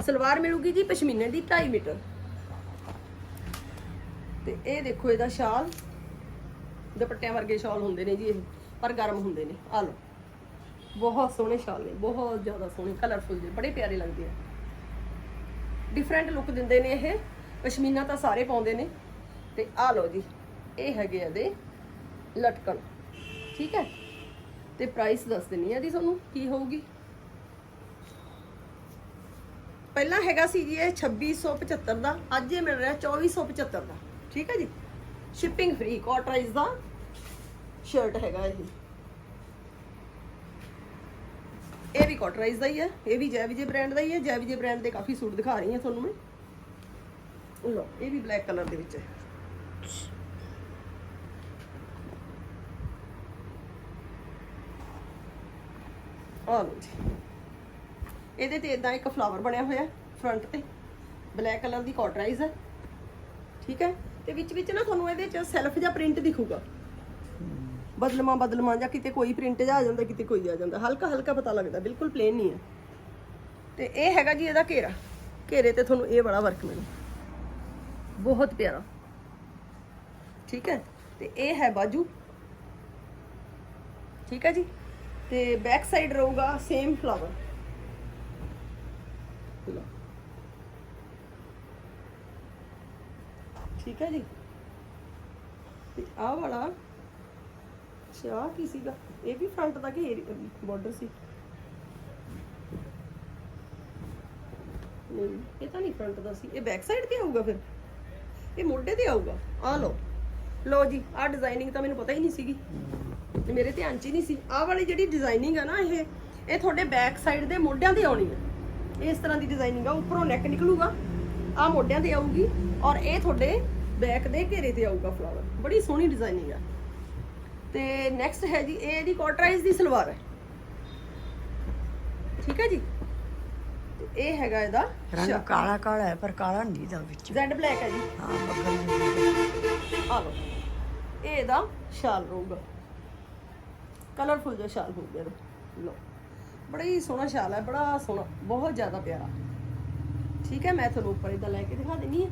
ਸਲਵਾਰ ਮਿਲੂਗੀ ਜੀ ਪਸ਼ਮੀਨੇ ਦੀ 2.5 ਮੀਟਰ। ਤੇ ਇਹ ਦੇਖੋ ਇਹਦਾ ਸ਼ਾਲ। ਦੁਪੱਟਿਆਂ ਵਰਗੇ ਸ਼ਾਲ ਹੁੰਦੇ ਨੇ ਜੀ ਇਹ, ਪਰ ਗਰਮ ਹੁੰਦੇ ਨੇ। ਆ ਲਓ। ਬਹੁਤ ਸੋਹਣੇ ਸ਼ਾਲ ਨੇ, ਬਹੁਤ ਜ਼ਿਆਦਾ ਸੋਹਣੇ ਕਲਰਫੁਲ ਜਿਹੇ, ਬੜੇ ਪਿਆਰੇ ਲੱਗਦੇ ਆ। ਡਿਫਰੈਂਟ ਲੁੱਕ ਦਿੰਦੇ ਨੇ ਇਹ, ਪਸ਼ਮੀਨਾ ਤਾਂ ਸਾਰੇ ਪਾਉਂਦੇ ਨੇ। ਤੇ ਆ ਲਓ ਜੀ, ਇਹ ਹੈਗੇ ਆ ਦੇ ਲਟਕਣ, ਠੀਕ ਹੈ? ਤੇ ਪ੍ਰਾਈਸ ਦੱਸ ਦਿੰਨੀ ਆ ਇਹਦੀ ਤੁਹਾਨੂੰ, ਕੀ ਹੋਊਗੀ? ਪਹਿਲਾਂ ਹੈਗਾ ਸੀ ਜੀ ਇਹ 2675 ਦਾ, ਅੱਜ ਇਹ ਮਿਲ ਰਿਹਾ 2475 ਦਾ, ਠੀਕ ਹੈ ਜੀ? ਸ਼ਿਪਿੰਗ ਫ੍ਰੀ ਕਾਟਰਾਈਜ਼ ਦਾ ਸ਼ਰਟ ਹੈਗਾ ਇਹ ਇਹ ਵੀ ਕਾਟਰਾਈਜ਼ ਦਾ ਹੀ ਹੈ, ਇਹ ਵੀ ਜੈ ਵਿਜੇ ਬ੍ਰਾਂਡ ਦਾ ਹੀ ਹੈ, ਜੈ ਵਿਜੇ ਬ੍ਰਾਂਡ ਦੇ ਕਾਫੀ ਸੂਟ ਦਿਖਾ ਰਹੀ ਹਾਂ ਤੁਹਾਨੂੰ ਮੈਂ। ਲੋ ਇਹ ਵੀ ਬਲੈਕ ਕਲਰ ਦੇ ਵਿੱਚ ਹੈ। ਆ ਲਓ ਜੀ। ਇਹਦੇ ਤੇ ਇਦਾਂ ਇੱਕ ਫਲਾਵਰ ਬਣਿਆ ਹੋਇਆ ਫਰੰਟ ਤੇ। ਬਲੈਕ ਕਲਰ ਦੀ ਕਾਟਰਾਈਜ਼ ਹੈ। ਠੀਕ ਹੈ? ਤੇ ਵਿੱਚ ਵਿੱਚ ਨਾ ਤੁਹਾਨੂੰ ਇਹਦੇ ਚ ਸੈਲਫ ਜਾਂ ਪ੍ਰਿੰਟ ਦਿਖੂਗਾ। ਬਦਲਮਾ ਬਦਲਮਾ ਜਾਂ ਕਿਤੇ ਕੋਈ ਪ੍ਰਿੰਟ ਜਾ ਆ ਜਾਂਦਾ, ਕਿਤੇ ਕੋਈ ਆ ਜਾਂਦਾ। ਹਲਕਾ ਹਲਕਾ ਪਤਾ ਲੱਗਦਾ, ਬਿਲਕੁਲ ਪਲੇਨ ਨਹੀਂ ਹੈ। ਤੇ ਇਹ ਹੈਗਾ ਜੀ ਇਹਦਾ ਘੇਰਾ। ਘੇਰੇ ਤੇ ਤੁਹਾਨੂੰ ਇਹ ਬੜਾ ਵਰਕ ਮਿਲੂ। ਬਹੁਤ ਪਿਆਰਾ। ਠੀਕ ਹੈ? ਤੇ ਇਹ ਹੈ ਬਾਜੂ। ਠੀਕ ਹੈ ਜੀ? ਤੇ ਬੈਕ ਸਾਈਡ ਰਹੂਗਾ ਸੇਮ ਫਲਾਵਰ ਠੀਕ ਹੈ ਜੀ? ਤੇ ਆਹ ਵਾਲਾ ਅੱਛਾ ਕੀ ਸੀਗਾ? ਇਹ ਵੀ ਫਰੰਟ ਦਾ ਘੇਰ ਬਾਰਡਰ ਸੀ? ਨਹੀਂ, ਇਹ ਤਾਂ ਨਹੀਂ ਫਰੰਟ ਦਾ ਸੀ। ਇਹ ਬੈਕ ਸਾਈਡ ਤੇ ਆਊਗਾ ਫਿਰ? ਇਹ ਮੋਢੇ ਤੇ ਆਊਗਾ? ਆ ਲਓ। ਲਓ ਜੀ ਆ ਡਿਜ਼ਾਈਨਿੰਗ ਤਾਂ ਮੈਨੂੰ ਪਤਾ ਹੀ ਨਹੀਂ ਸੀਗੀ। ਤੇ ਮੇਰੇ ਧਿਆਨ 'ਚ ਹੀ ਨਹੀਂ ਸੀ। ਆਹ ਵਾਲੀ ਜਿਹੜੀ ਡਿਜ਼ਾਈਨਿੰਗ ਆ ਨਾ ਇਹ ਇਹ ਤੁਹਾਡੇ ਬੈਕ ਸਾਈਡ ਦੇ ਮੋਢਿਆਂ ਤੇ ਆਉਣੀ ਹੈ ਇਸ ਤਰ੍ਹਾਂ ਦੀ ਡਿਜ਼ਾਈਨਿੰਗ ਆ, ਉੱਪਰੋਂ ਨੈਕ ਨਿਕਲੂਗਾ ਆ ਮੋਢਿਆਂ ਤੇ ਆਊਗੀ ਔਰ ਇਹ ਤੁਹਾਡੇ ਬੈਕ ਦੇ ਘੇਰੇ ਤੇ ਆਊਗਾ ਫਲਾਵਰ ਬੜੀ ਸੋਹਣੀ ਡਿਜ਼ਾਈਨਿੰਗ ਆ। ਤੇ ਨੈਕਸਟ ਹੈ ਜੀ ਇਹ ਇਹਦੀ ਕਾਟਰਾਈਜ਼ ਦੀ ਸਲਵਾਰ। ਹੈ ਠੀਕ ਹੈ ਜੀ? ਤੇ ਇਹ ਹੈਗਾ ਇਹਦਾ ਰੰਗ ਕਾਲਾ ਕਾਲਾ ਹੈ ਪਰ ਕਾਲਾ ਨਹੀਂ ਦਾ ਵਿੱਚ। ਜ਼ੈਡ ਬਲੈਕ ਹੈ ਜੀ। ਹਾਂ ਬੱਗਲ ਆ ਇਹ ਇਹਦਾ ਸ਼ਾਲ ਰਹੂਗਾ। ਕਲਰਫੁਲ ਜਿਹਾ ਸ਼ਾਲ ਹੋਊਗਾ ਇਹਦਾ। ਲਓ ਬੜਾ ਹੀ ਸੋਹਣਾ ਸ਼ਾਲ ਹੈ ਬੜਾ ਸੋਹਣਾ ਬਹੁਤ ਜ਼ਿਆਦਾ ਪਿਆਰਾ। ਠੀਕ ਹੈ ਮੈਂ ਤੁਹਾਨੂੰ ਉੱਪਰ ਇਦਾਂ ਲੈ ਕੇ ਦਿਖਾ ਦਿੰਨੀ ਹੈ।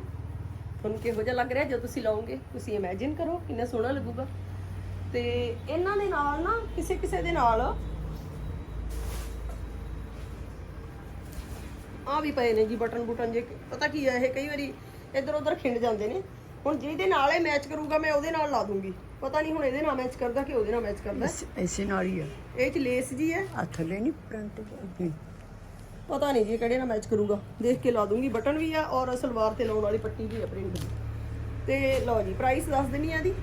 ਤੁਹਾਨੂੰ ਕਿਹੋ ਜਿਹਾ ਲੱਗ ਰਿਹਾ ਜਦੋਂ ਤੁਸੀਂ ਲਾਓਗੇ ਤੁਸੀਂ ਇਮੇਜਿਨ ਕਰੋ ਕਿੰਨਾ ਸੋਹਣਾ ਲੱਗੂਗਾ। ਤੇ ਇਹਨਾਂ ਦੇ ਨਾਲ ਨਾ ਕਿਸੇ ਕਿਸੇ ਦੇ ਨਾਲ ਆ ਵੀ ਪਏ ਨੇ ਜੀ ਬਟਨ ਬੁਟਨ ਜੇ ਪਤਾ ਕੀ ਹੈ ਇਹ ਕਈ ਵਾਰੀ ਇੱਧਰ ਉੱਧਰ ਖਿੰਡ ਜਾਂਦੇ ਨੇ। ਹੁਣ ਜਿਹਦੇ ਨਾਲ ਇਹ ਮੈਚ ਕਰੂਗਾ ਮੈਂ ਉਹਦੇ ਨਾਲ ਲਾ ਦੂੰਗੀ। ਪਤਾ ਨਹੀਂ ਹੁਣ ਇਹਦੇ ਨਾਲ ਮੈਚ ਕਰਦਾ ਕਿ ਉਹਦੇ ਨਾਲ ਮੈਚ ਕਰਦਾ। ਇਸੇ ਨਾਲ ਹੀ ਹੈ ਇਹ ਚ ਲੇਸ ਜੀ ਹੈ। ਆ ਥੱਲੇ ਨਹੀਂ ਪ੍ਰਿੰਟ ਨਹੀਂ ਪਤਾ ਨਹੀਂ ਜੀ ਕਿਹੜੇ ਨਾਲ ਮੈਚ ਕਰੂਗਾ। ਦੇਖ ਕੇ ਲਾ ਦੂੰਗੀ। ਬਟਨ ਵੀ ਆ ਔਰ ਸਲਵਾਰ ਤੇ ਲਾਉਣ ਵਾਲੀ ਪੱਟੀ ਵੀ ਆ ਪ੍ਰਿੰਟ ਦੀ। ਤੇ ਲਓ ਜੀ ਪ੍ਰਾਈਸ ਦੱਸ ਦਿੰਨੀ ਆ ਦੀ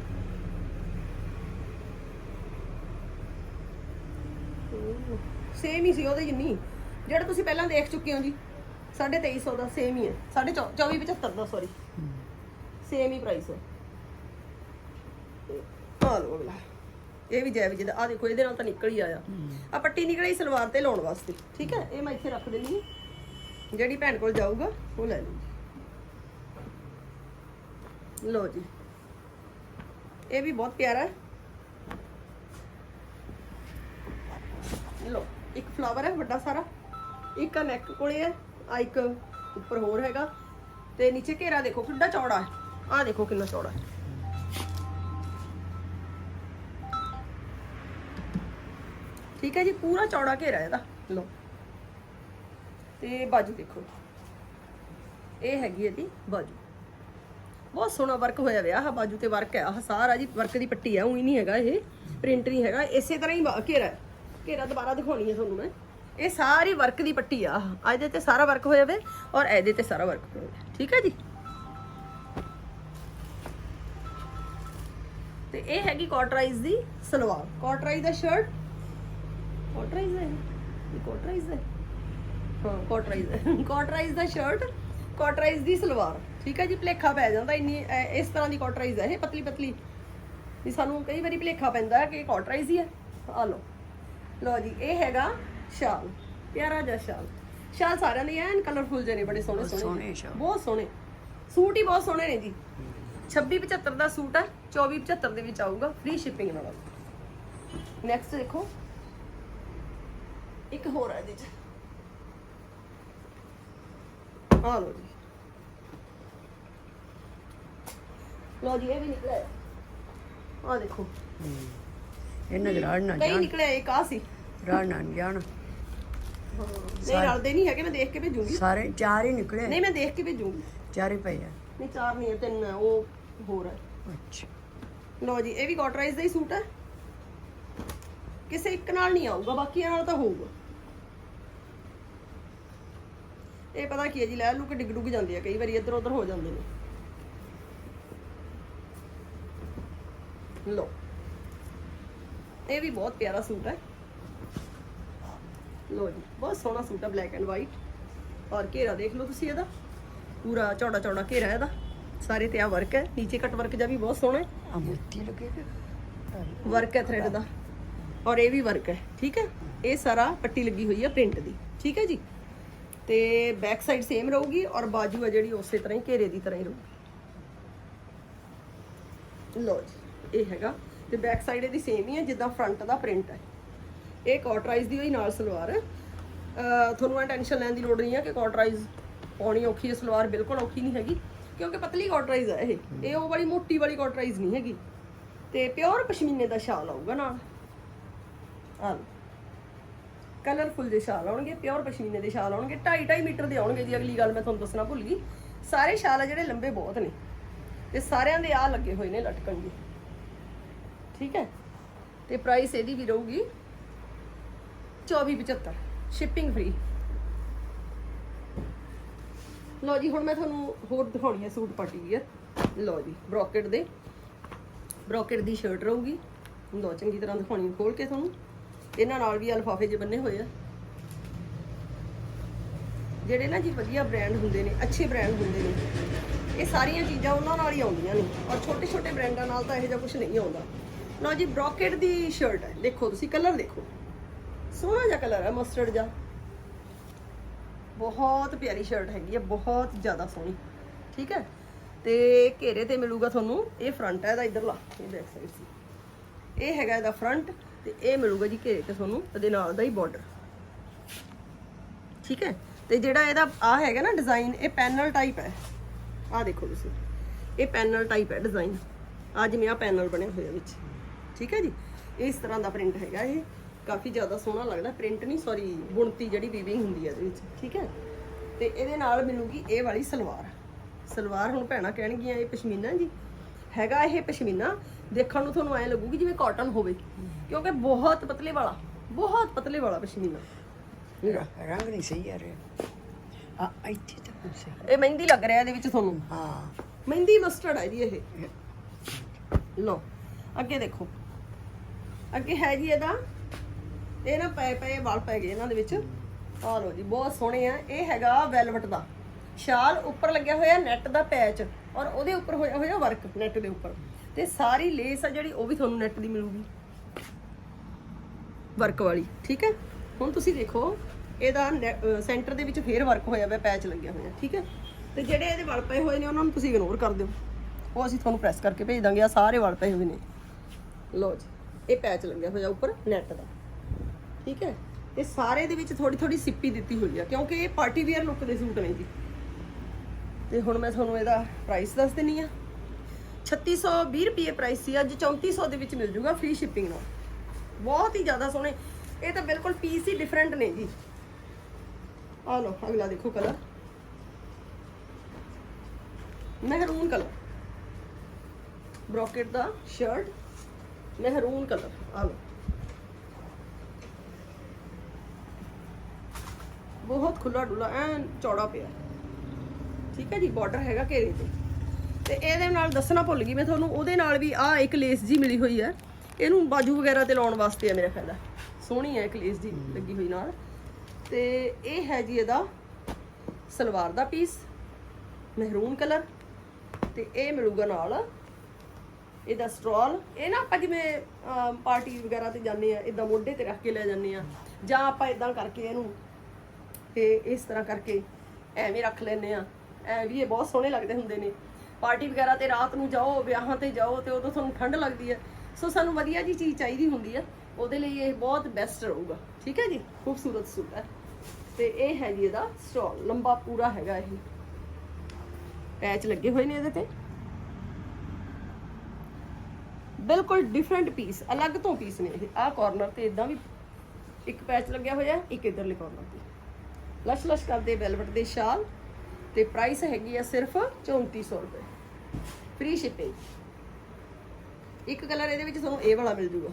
ਸੇਮ ਹੀ ਸੀ ਉਹਦੇ ਜਿੰਨੀ। ਜਿਹੜਾ ਤੁਸੀਂ ਪਹਿਲਾਂ ਦੇਖ ਚੁੱਕੇ ਹੋ ਜੀ 2350 ਦਾ ਸੇਮ ਹੀ ਹੈ। 2475 ਦਾ ਸੌਰੀ ਸੇਮ ਹੀ ਪ੍ਰਾਈਸ ਹੈ। ਆ ਲਓ ਅਗਲਾ। ਇਹ ਵੀ ਜੈਵ ਜਿਹਦਾ ਆ ਦੇਖੋ, ਇਹਦੇ ਨਾਲ ਤਾਂ ਨਿਕਲ ਹੀ ਆਇਆ। ਆ ਪੱਟੀ ਨਿਕਲੀ ਸਲਵਾਰ ਤੇ ਲਾਉਣ ਵਾਸਤੇ। ਠੀਕ ਹੈ? ਇਹ ਮੈਂ ਇੱਥੇ ਰੱਖ ਦਿੰਦੀ ਜਿਹੜੀ ਭੈਣ ਕੋਲ ਜਾਊਗਾ, ਉਹ ਲੈ ਲੂਗੀ ਲਓ ਜੀ। ਇਹ ਵੀ ਬਹੁਤ ਪਿਆਰਾ ਹੈ। ਲੋ ਇੱਕ ਫਲਾਵਰ ਹੈ, ਵੱਡਾ ਸਾਰਾ। ਇੱਕ ਆ ਨੈਕ ਕੋਲੇ ਹੈ ਆ ਇੱਕ ਉੱਪਰ ਹੋਰ ਹੈਗਾ। ਤੇ ਨੀਚੇ ਘੇਰਾ ਦੇਖੋ ਕਿੰਨਾ ਚੌੜਾ ਹੈ। ਆ ਦੇਖੋ ਕਿੰਨਾ ਚੌੜਾ ਹੈ। ਠੀਕ ਹੈ ਜੀ, ਪੂਰਾ ਚੌੜਾ ਘੇਰਾ ਇਹਦਾ। ਲਓ। ਤੇ ਬਾਜੂ ਦੇਖੋ। ਇਹ ਹੈਗੀ ਇਹਦੀ ਬਾਜੂ। ਬਹੁਤ ਸੋਹਣਾ ਵਰਕ ਹੋਇਆ ਵਿਆ ਆਹ ਬਾਜੂ ਤੇ ਵਰਕ ਹੈ। ਆਹ ਸਾਰਾ ਜੀ ਵਰਕ ਦੀ ਪੱਟੀ ਹੈ, ਉਹੀ ਨਹੀਂ ਹੈਗਾ ਇਹ। ਪ੍ਰਿੰਟ ਨਹੀਂ ਹੈਗਾ। ਇਸੇ ਤਰ੍ਹਾਂ ਹੀ ਘੇਰਾ ਹੈ। ਘੇਰਾ ਦੁਬਾਰਾ ਦਿਖਾਉਣੀ ਹੈ ਤੁਹਾਨੂੰ ਮੈਂ। ਇਹ ਸਾਰੀ ਵਰਕ ਦੀ ਪੱਟੀ ਆ। ਇਹਦੇ ਤੇ ਸਾਰਾ ਵਰਕ ਹੋਇਆ ਵੇ ਔਰ ਇਹਦੇ ਤੇ ਸਾਰਾ ਵਰਕ ਹੋਇਆ ਠੀਕ ਹੈ ਜੀ? ਤੇ ਇਹ ਹੈਗੀ ਕਾਟਰਾਈਜ਼ ਦੀ ਸਲਵਾਰ। ਕਾਟਰਾਈਜ਼ ਦਾ ਸ਼ਰਟ ਕਾਟਰਾਈਜ਼ ਹੈ ਇਹ? ਕਾਟਰਾਈਜ਼ ਹੈ? ਹਾਂ ਕਾਟਰਾਈਜ਼ ਕਾਟਰਾਈਜ਼ ਦਾ ਸ਼ਰਟ ਕਾਟਰਾਈਜ਼ ਦੀ ਸਲਵਾਰ। ਠੀਕ ਹੈ ਜੀ? ਭਲੇਖਾ ਪੈ ਜਾਂਦਾ ਇੰਨੀ ਇਸ ਤਰ੍ਹਾਂ ਦੀ ਕਾਟਰਾਈਜ਼ ਹੈ ਇਹ ਪਤਲੀ ਪਤਲੀ ਵੀ ਸਾਨੂੰ ਕਈ ਵਾਰੀ ਭਲੇਖਾ ਪੈਂਦਾ ਕਿ ਕਾਟਰਾਈਜ਼ ਹੀ ਹੈ। ਆ ਲਓ। ਲਓ ਜੀ ਇਹ ਹੈਗਾ ਸ਼ਾਲ ਪਿਆਰਾ ਜਿਹਾ ਸ਼ਾਲ। ਸ਼ਾਲ ਸਾਰਿਆਂ ਦੇ ਐਨ ਕਲਰਫੁਲ ਜਿਹੇ ਨੇ ਬੜੇ ਸੋਹਣੇ ਸੋਹਣੇ। ਬਹੁਤ ਸੋਹਣੇ। ਸੂਟ ਹੀ ਬਹੁਤ ਸੋਹਣੇ ਨੇ ਜੀ। 26 75 ਦਾ ਸੂਟ ਹੈ 24 75 ਦੇ ਵਿੱਚ ਆਊਗਾ ਫ੍ਰੀ ਸ਼ਿਪਿੰਗ ਨਾਲ। ਨੈਕਸਟ ਦੇਖੋ। ਇੱਕ ਹੋਰ ਹੈ ਇਹਦੇ ਚ। ਆ ਲਓ ਜੀ। ਲਓ ਜੀ ਇਹ ਵੀ ਨਿਕਲਿਆ। ਆ ਦੇਖੋ। ਇਹਨਾਂ ਦੇ ਰਾੜ ਨਾ ਕਈ ਜਾਣ। ਨਿਕਲਿਆ ਇੱਕ ਆ ਸੀ। ਰਾੜ ਨਾ ਜਾਣ। ਨਹੀਂ ਰਲਦੇ ਨਹੀਂ ਹੈਗੇ ਮੈਂ ਦੇਖ ਕੇ ਭੇਜੂੰਗੀ। ਸਾਰੇ ਚਾਰ ਹੀ ਨਿਕਲੇ। ਨਹੀਂ ਮੈਂ ਦੇਖ ਕੇ ਭੇਜੂੰਗੀ। ਚਾਰ ਪਏ ਆ। ਨਹੀਂ ਚਾਰ ਨਹੀਂ ਹੈ ਤਿੰਨ ਉਹ ਹੋਰ ਹੈ ਅੱਛਾ। ਲਓ ਜੀ ਇਹ ਵੀ ਕਾਟਰਾਈਜ਼ ਦਾ ਹੀ ਸੂਟ ਹੈ ਕਿਸੇ ਇੱਕ ਨਾਲ ਨਹੀਂ ਆਊਗਾ ਬਾਕੀਆਂ ਨਾਲ ਤਾਂ ਹੋਊਗਾ। ਇਹ ਪਤਾ ਕੀ ਹੈ ਜੀ ਲੈ ਲੂ ਕੇ ਡਿੱਗ ਡੁੱਗ ਜਾਂਦੇ ਆ ਕਈ ਵਾਰੀ ਇੱਧਰ ਉੱਧਰ ਹੋ ਜਾਂਦੇ ਨੇ। ਲਓ। ਇਹ ਵੀ ਬਹੁਤ ਪਿਆਰਾ ਸੂਟ ਹੈ। ਲਓ ਜੀ ਬਹੁਤ ਸੋਹਣਾ ਸੂਟ ਹੈ ਬਲੈਕ ਐਂਡ ਵਾਈਟ ਔਰ ਘੇਰਾ ਦੇਖ ਲਓ ਤੁਸੀਂ ਇਹਦਾ। ਪੂਰਾ ਚੌੜਾ ਚੌੜਾ ਘੇਰਾ ਇਹਦਾ। ਸਾਰੇ ਤੇ ਆ ਵਰਕ ਹੈ। ਨੀਚੇ ਕੱਟ ਵਰਕ ਜਾ ਵੀ ਬਹੁਤ ਸੋਹਣਾ ਹੈ। ਆ ਮੋਤੀ ਲੱਗੇਗਾ ਵਰਕ ਹੈ ਥ੍ਰੈਡ ਦਾ। ਔਰ ਇਹ ਵੀ ਵਰਕ ਹੈ ਠੀਕ ਹੈ? ਇਹ ਸਾਰਾ ਪੱਟੀ ਲੱਗੀ ਹੋਈ ਹੈ ਪ੍ਰਿੰਟ ਦੀ ਠੀਕ ਹੈ ਜੀ? ਤੇ ਬੈਕ ਸਾਈਡ ਸੇਮ ਰਹੂਗੀ ਔਰ ਬਾਜੂ ਹੈ ਜਿਹੜੀ ਉਸੇ ਤਰ੍ਹਾਂ ਹੀ ਘੇਰੇ ਦੀ ਤਰ੍ਹਾਂ ਹੀ ਰਹੂਗੀ। ਲੋ ਜੀ ਇਹ ਹੈਗਾ। ਤੇ ਬੈਕ ਸਾਈਡ ਇਹਦੀ ਸੇਮ ਹੀ ਹੈ ਜਿੱਦਾਂ ਫਰੰਟ ਦਾ ਪ੍ਰਿੰਟ ਹੈ। ਇਹ ਕਾਟਰਾਈਜ਼ ਦੀ ਹੋਈ ਨਾਲ ਸਲਵਾਰ। ਹੈ ਤੁਹਾਨੂੰ ਇਹ ਟੈਨਸ਼ਨ ਲੈਣ ਦੀ ਲੋੜ ਨਹੀਂ ਹੈ ਕਿ ਕਾਟਰਾਈਜ਼ ਪਾਉਣੀ ਔਖੀ ਹੈ, ਸਲਵਾਰ ਬਿਲਕੁਲ ਔਖੀ ਨਹੀਂ ਹੈਗੀ, ਕਿਉਂਕਿ ਪਤਲੀ ਕਾਟਰਾਈਜ਼ ਹੈ ਇਹ। ਇਹ ਉਹ ਵਾਲੀ ਮੋਟੀ ਵਾਲੀ ਕਾਟਰਾਈਜ਼ ਨਹੀਂ ਹੈਗੀ। ਤੇ ਪਿਓਰ ਪਸ਼ਮੀਨੇ ਦਾ ਸ਼ਾਲ ਆਊਗਾ ਨਾਲ। ਆ ਕਲਰਫੁਲ ਦੇ ਸ਼ਾਲ ਆਉਣਗੇ ਪਿਓਰ ਪਸ਼ਮੀਨੇ ਦੇ ਸ਼ਾਲ ਆਉਣਗੇ 2.5 2.5 ਮੀਟਰ ਦੇ ਆਉਣਗੇ ਜੀ, ਅਗਲੀ ਗੱਲ ਮੈਂ ਤੁਹਾਨੂੰ ਦੱਸਣਾ ਭੁੱਲ ਗਈ। ਸਾਰੇ ਸ਼ਾਲ ਆ ਜਿਹੜੇ ਲੰਬੇ ਬਹੁਤ ਨੇ। ਤੇ ਸਾਰਿਆਂ ਦੇ ਆ ਲੱਗੇ ਹੋਏ ਨੇ ਲਟਕਣ ਦੀ ਠੀਕ ਹੈ? ਤੇ ਪ੍ਰਾਈਸ ਇਹਦੀ ਵੀ ਰਹੂਗੀ 2475 ਸ਼ਿਪਿੰਗ ਫ੍ਰੀ ਲਓ ਜੀ, ਹੁਣ ਮੈਂ ਤੁਹਾਨੂੰ ਹੋਰ ਦਿਖਾਉਣੀ ਹੈ ਸੂਟ ਪਾਰਟੀ ਵੀਅਰ ਲਓ ਜੀ, ਬ੍ਰੋਕਟ ਦੇ। ਬ੍ਰੋਕਟ ਦੀ ਸ਼ਰਟ ਰਹੂਗੀ। ਲਓ ਚੰਗੀ ਤਰ੍ਹਾਂ ਦਿਖਾਉਣੀ ਖੋਲ ਕੇ ਤੁਹਾਨੂੰ। ਇਹਨਾਂ ਨਾਲ ਵੀ ਅਲਫਾਫੇ ਜੇ ਬੰਨੇ ਹੋਏ ਆ। ਜਿਹੜੇ ਨਾ ਜੀ ਵਧੀਆ ਬ੍ਰਾਂਡ ਹੁੰਦੇ ਨੇ, ਅੱਛੇ ਬ੍ਰਾਂਡ ਹੁੰਦੇ ਨੇ, ਇਹ ਸਾਰੀਆਂ ਚੀਜ਼ਾਂ ਉਹਨਾਂ ਨਾਲ ਹੀ ਆਉਂਦੀਆਂ ਨੇ। ਔਰ ਛੋਟੇ ਛੋਟੇ ਬ੍ਰਾਂਡਾਂ ਨਾਲ ਤਾਂ ਇਹੋ ਜਿਹਾ ਕੁਝ ਨਹੀਂ ਆਉਂਦਾ। ਲਓ ਜੀ, ਬ੍ਰੋਕਟ ਦੀ ਸ਼ਰਟ ਹੈ। ਦੇਖੋ ਤੁਸੀਂ ਕਲਰ ਦੇਖੋ। ਸੋਹਣਾ ਜਿਹਾ ਕਲਰ ਹੈ ਮਸਟਰਡ ਜਿਹਾ। ਬਹੁਤ ਪਿਆਰੀ ਸ਼ਰਟ ਹੈਗੀ ਹੈ, ਬਹੁਤ ਜ਼ਿਆਦਾ ਸੋਹਣੀ। ਠੀਕ ਹੈ? ਤੇ ਘੇਰੇ ਤੇ ਮਿਲੂਗਾ ਤੁਹਾਨੂੰ, ਇਹ ਫਰੰਟ ਹੈ ਇਹਦਾ ਇਧਰਲਾ, ਇਹ ਬੈਕ ਸਾਈਡ ਸੀ। ਇਹ ਹੈਗਾ ਇਹਦਾ ਫਰੰਟ ਤੇ ਇਹ ਮਿਲੂਗਾ ਜੀ ਘੇਰੇ ਤੇ ਤੁਹਾਨੂੰ, ਇਹਦੇ ਨਾਲ ਦਾ ਹੀ ਬਾਰਡਰ ਠੀਕ ਹੈ? ਤੇ ਜਿਹੜਾ ਇਹਦਾ ਆ ਹੈਗਾ ਨਾ ਡਿਜ਼ਾਈਨ ਇਹ ਪੈਨਲ ਟਾਈਪ ਹੈ। ਆ ਦੇਖੋ ਤੁਸੀਂ, ਇਹ ਪੈਨਲ ਟਾਈਪ ਹੈ ਡਿਜ਼ਾਈਨ ਅੱਜ ਜਿਵੇਂ ਆ ਪੈਨਲ ਬਣੇ ਹੋਏ ਵਿੱਚ। ਠੀਕ ਹੈ ਜੀ? ਇਸ ਤਰ੍ਹਾਂ ਦਾ ਪ੍ਰਿੰਟ ਹੈਗਾ ਇਹ। ਕਾਫੀ ਜ਼ਿਆਦਾ ਸੋਹਣਾ ਲੱਗਦਾ ਪ੍ਰਿੰਟ ਨਹੀਂ ਸੌਰੀ ਬੁਣਤੀ ਜਿਹੜੀ ਵੀਵਿੰਗ ਹੁੰਦੀ ਹੈ ਇਹਦੇ ਵਿੱਚ ਠੀਕ ਹੈ? ਤੇ ਇਹਦੇ ਨਾਲ ਮਿਲੂਗੀ ਇਹ ਵਾਲੀ ਸਲਵਾਰ। ਸਲਵਾਰ ਹੁਣ ਭੈਣਾ ਕਹਿਣਗੀਆਂ ਇਹ ਪਸ਼ਮੀਨਾ ਜੀ। ਹੈਗਾ ਇਹ ਪਸ਼ਮੀਨਾ ਦੇਖਣ ਨੂੰ ਤੁਹਾਨੂੰ ਐ ਲੱਗੂਗੀ ਜਿਵੇਂ ਕਾਟਨ ਹੋਵੇ ਕਿਉਂਕਿ ਬਹੁਤ ਪਤਲੇ ਵਾਲਾ ਬਹੁਤ ਪਤਲੇ ਵਾਲਾ ਪਸ਼ਮੀਨਾ। ਰੰਗ ਨਹੀਂ ਸਹੀ ਆ ਰਿਹਾ। ਆ ਇੱਥੇ ਤਾਂ ਸਹੀ ਇਹ ਮਹਿੰਦੀ ਲੱਗ ਰਿਹਾ ਇਹਦੇ ਵਿੱਚ ਤੁਹਾਨੂੰ। ਹਾਂ। ਮਹਿੰਦੀ ਮਸਟਰਡ ਹੈ ਜੀ ਇਹ। ਲੋ ਅੱਗੇ ਦੇਖੋ। ਅੱਗੇ ਹੈ ਜੀ ਇਹਦਾ ਇਹ ਨਾ ਪਏ ਪਏ ਵਾਲ ਪੈ ਗਏ ਇਹਨਾਂ ਦੇ ਵਿੱਚ। ਆਹ ਲੋ ਜੀ, ਬਹੁਤ ਸੋਹਣੇ ਆ। ਇਹ ਹੈਗਾ ਵੈਲਵਟ ਦਾ। ਸ਼ਾਲ ਉੱਪਰ ਲੱਗਿਆ ਹੋਇਆ ਨੈਟ ਦਾ ਪੈਚ ਔਰ ਉਹਦੇ ਉੱਪਰ ਹੋਇਆ ਹੋਇਆ ਵਰਕ ਨੈਟ ਦੇ ਉੱਪਰ। ਤੇ ਸਾਰੀ ਲੇਸ ਆ ਜਿਹੜੀ, ਉਹ ਵੀ ਤੁਹਾਨੂੰ ਨੈਟ ਦੀ ਮਿਲੂਗੀ। ਵਰਕ ਵਾਲੀ, ਠੀਕ ਹੈ? ਹੁਣ ਤੁਸੀਂ ਦੇਖੋ, ਇਹਦਾ ਸੈਂਟਰ ਦੇ ਵਿੱਚ ਫੇਰ ਵਰਕ ਹੋਇਆ ਹੋਇਆ ਪੈਚ ਲੱਗਿਆ ਹੋਇਆ, ਠੀਕ ਹੈ? ਤੇ ਜਿਹੜੇ ਇਹਦੇ ਵਲ ਪਏ ਹੋਏ ਨੇ, ਉਹਨਾਂ ਨੂੰ ਤੁਸੀਂ ਇਗਨੋਰ ਕਰ ਦਿਓ। ਉਹ ਅਸੀਂ ਤੁਹਾਨੂੰ ਪ੍ਰੈਸ ਕਰਕੇ ਭੇਜ ਦਾਂਗੇ ਆ ਸਾਰੇ ਵਲ ਪਏ ਹੋਏ ਨੇ। ਲਓ ਜੀ, ਇਹ ਪੈਚ ਲੱਗਿਆ ਹੋਇਆ ਉੱਪਰ ਨੈਟ ਦਾ। ਠੀਕ ਹੈ? ਇਹ ਸਾਰੇ ਦੇ ਵਿੱਚ ਥੋੜੀ ਥੋੜੀ ਸਿੱਪੀ ਦਿੱਤੀ ਹੋਈ ਆ, ਕਿਉਂਕਿ ਇਹ ਪਾਰਟੀ ਵੇਅਰ ਲੁੱਕ ਦੇ ਸੂਟ ਨੇ ਜੀ। ਤੇ ਹੁਣ ਮੈਂ ਤੁਹਾਨੂੰ ਇਹਦਾ ਪ੍ਰਾਈਸ ਦੱਸ ਦਿੰਨੀ ਆ। 3620 ਰੁਪਏ ਪ੍ਰਾਈਸ ਸੀ, ਅੱਜ 3400 ਦੇ ਵਿੱਚ ਮਿਲ ਜੂਗਾ ਫ੍ਰੀ ਸ਼ਿਪਿੰਗ ਨਾਲ। ਬਹੁਤ ਹੀ ਜ਼ਿਆਦਾ ਸੋਹਣੇ। ਇਹ ਤਾਂ ਬਿਲਕੁਲ ਪੀਸ ਹੀ ਡਿਫਰੈਂਟ ਨੇ ਜੀ। ਆ ਲਓ, ਅਗਲਾ ਦੇਖੋ ਕਲਰ ਮਹਿਰੂਨ ਕਲਰ ਬ੍ਰੋਕਟ ਦਾ ਸ਼ਰਟ ਮਹਿਰੂਨ ਕਲਰ ਆ ਲਓ। ਬਹੁਤ ਖੁੱਲਾ ਡੁੱਲਾ ਐਨ ਚੌੜਾ ਪਿਆ। ਠੀਕ ਹੈ ਜੀ ਬਾਰਡਰ ਹੈਗਾ ਘੇਰੇ ਤੇ। ਤੇ ਇਹਦੇ ਨਾਲ ਦੱਸਣਾ ਭੁੱਲ ਗਈ ਮੈਂ ਤੁਹਾਨੂੰ, ਉਹਦੇ ਨਾਲ ਵੀ ਆ ਇੱਕ ਲੇਸ ਜੀ ਮਿਲੀ ਹੋਈ ਹੈ। ਇਹਨੂੰ ਬਾਜੂ ਵਗੈਰਾ ਤੇ ਲਾਉਣ ਵਾਸਤੇ ਆ ਮੇਰਾ ਫਾਇਦਾ ਸੋਹਣੀ ਹੈ ਇੱਕ ਲੇਸ ਜੀ, ਲੱਗੀ ਹੋਈ ਨਾਲ। ਤੇ ਇਹ ਹੈ ਜੀ ਇਹਦਾ ਸਲਵਾਰ ਦਾ ਪੀਸ ਮਹਿਰੂਨ ਕਲਰ। ਤੇ ਇਹ ਮਿਲੂਗਾ ਨਾਲ ਇਹਦਾ ਸਟਰੋਲ। ਇਹ ਨਾ ਆਪਾਂ ਜਿਵੇਂ ਪਾਰਟੀ ਵਗੈਰਾ ਤੇ ਜਾਂਦੇ ਆ ਇਦਾਂ ਮੋਢੇ ਤੇ ਰੱਖ ਕੇ ਲੈ ਜਾਂਦੇ ਆ ਜਾਂ ਆਪਾਂ ਇਦਾਂ ਕਰਕੇ ਇਹਨੂੰ ਤੇ ਇਸ ਤਰ੍ਹਾਂ ਕਰਕੇ ਐਵੇਂ ਰੱਖ ਲੈਨੇ ਆ ਐ ਵੀ ਇਹ ਬਹੁਤ ਸੋਹਣੇ ਲੱਗਦੇ ਹੁੰਦੇ ਨੇ। ਪਾਰਟੀ ਵਗੈਰਾ ਤੇ ਰਾਤ ਨੂੰ ਜਾਓ, ਵਿਆਹਾਂ ਤੇ ਜਾਓ ਤੇ ਉਦੋਂ ਤੁਹਾਨੂੰ ਠੰਡ ਲੱਗਦੀ ਹੈ। ਸੋ ਸਾਨੂੰ ਵਧੀਆ ਜੀ ਚੀਜ਼ ਚਾਹੀਦੀ ਹੁੰਦੀ ਹੈ। ਉਹਦੇ ਲਈ ਇਹ ਬਹੁਤ ਬੈਸਟ ਰਹੂਗਾ। ਠੀਕ ਹੈ ਜੀ? ਖੂਬਸੂਰਤ ਸੂਟ ਹੈ। ਤੇ ਇਹ ਹੈ ਜੀ ਇਹਦਾ ਸਟਾਲ ਲੰਬਾ ਪੂਰਾ ਹੈਗਾ ਇਹ। ਪੈਚ ਲੱਗੇ ਹੋਏ ਨੇ ਇਹਦੇ ਤੇ। ਬਿਲਕੁਲ ਡਿਫਰੈਂਟ ਪੀਸ ਅਲੱਗ ਤੋਂ ਪੀਸ ਨੇ ਇਹ। ਆਹ ਕਾਰਨਰ ਤੇ ਇਦਾਂ ਵੀ ਇੱਕ ਪੈਚ ਲੱਗਿਆ ਹੋਇਆ, ਇੱਕ ਇਧਰਲੇ ਕਾਰਨਰ ਤੇ। ਲਸ਼ ਲਸ਼ ਕਰਦੇ ਵੈਲਵਟ ਦੇ ਸ਼ਾਲ ਤੇ ਪ੍ਰਾਈਸ ਹੈਗੀ ਆ ਸਿਰਫ 3400 ਰੁਪਏ। ਫ੍ਰੀ ਸ਼ਿਪਿੰਗ ਇੱਕ ਕਲਰ ਇਹਦੇ ਵਿੱਚ ਤੁਹਾਨੂੰ ਇਹ ਵਾਲਾ ਮਿਲ ਜੂਗਾ।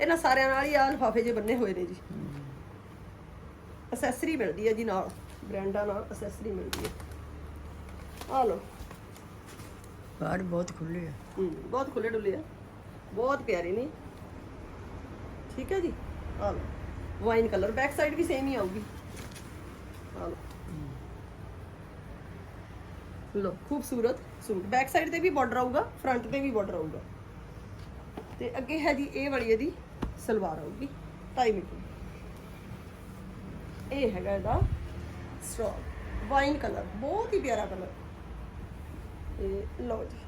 ਇਹਨਾਂ ਸਾਰਿਆਂ ਨਾਲ ਹੀ ਆ ਲਿਫਾਫੇ ਜੇ ਬੰਨੇ ਹੋਏ ਨੇ ਜੀ। ਅਸੈਸਰੀ ਮਿਲਦੀ ਹੈ ਜੀ ਨਾਲ ਬ੍ਰਾਂਡਾਂ ਨਾਲ ਅਸੈਸਰੀ ਮਿਲਦੀ ਹੈ ਆ ਲਓ। ਬਾਹਰ ਬਹੁਤ ਖੁੱਲੇ ਆ। ਹਮ, ਬਹੁਤ ਖੁੱਲੇ ਡੁੱਲੇ ਆ। ਬਹੁਤ ਪਿਆਰੇ ਨੇ। ਠੀਕ ਹੈ ਜੀ? ਆ ਲਓ। ਵਾਈਨ ਕਲਰ ਬੈਕ ਸਾਈਡ ਵੀ ਸੇਮ ਹੀ ਆਊਗੀ। ਲੋ ਖੂਬਸੂਰਤ ਸੂਟ ਬੈਕ ਸਾਈਡ ਤੇ ਵੀ ਬਾਰਡਰ ਆਊਗਾ ਫਰੰਟ ਤੇ ਵੀ ਬਾਰਡਰ ਆਊਗਾ। ਤੇ ਅੱਗੇ ਹੈ ਜੀ ਇਹ ਵਾਲੀ, ਇਹਦੀ ਸਲਵਾਰ ਆਊਗੀ 2.5 ਮੀਟਰ ਇਹ ਹੈਗਾ ਇਹਦਾ ਸਟ੍ਰੋਕ ਵਾਈਨ ਕਲਰ ਬਹੁਤ ਹੀ ਪਿਆਰਾ ਕਲਰ ਇਹ ਲਓ ਜੀ।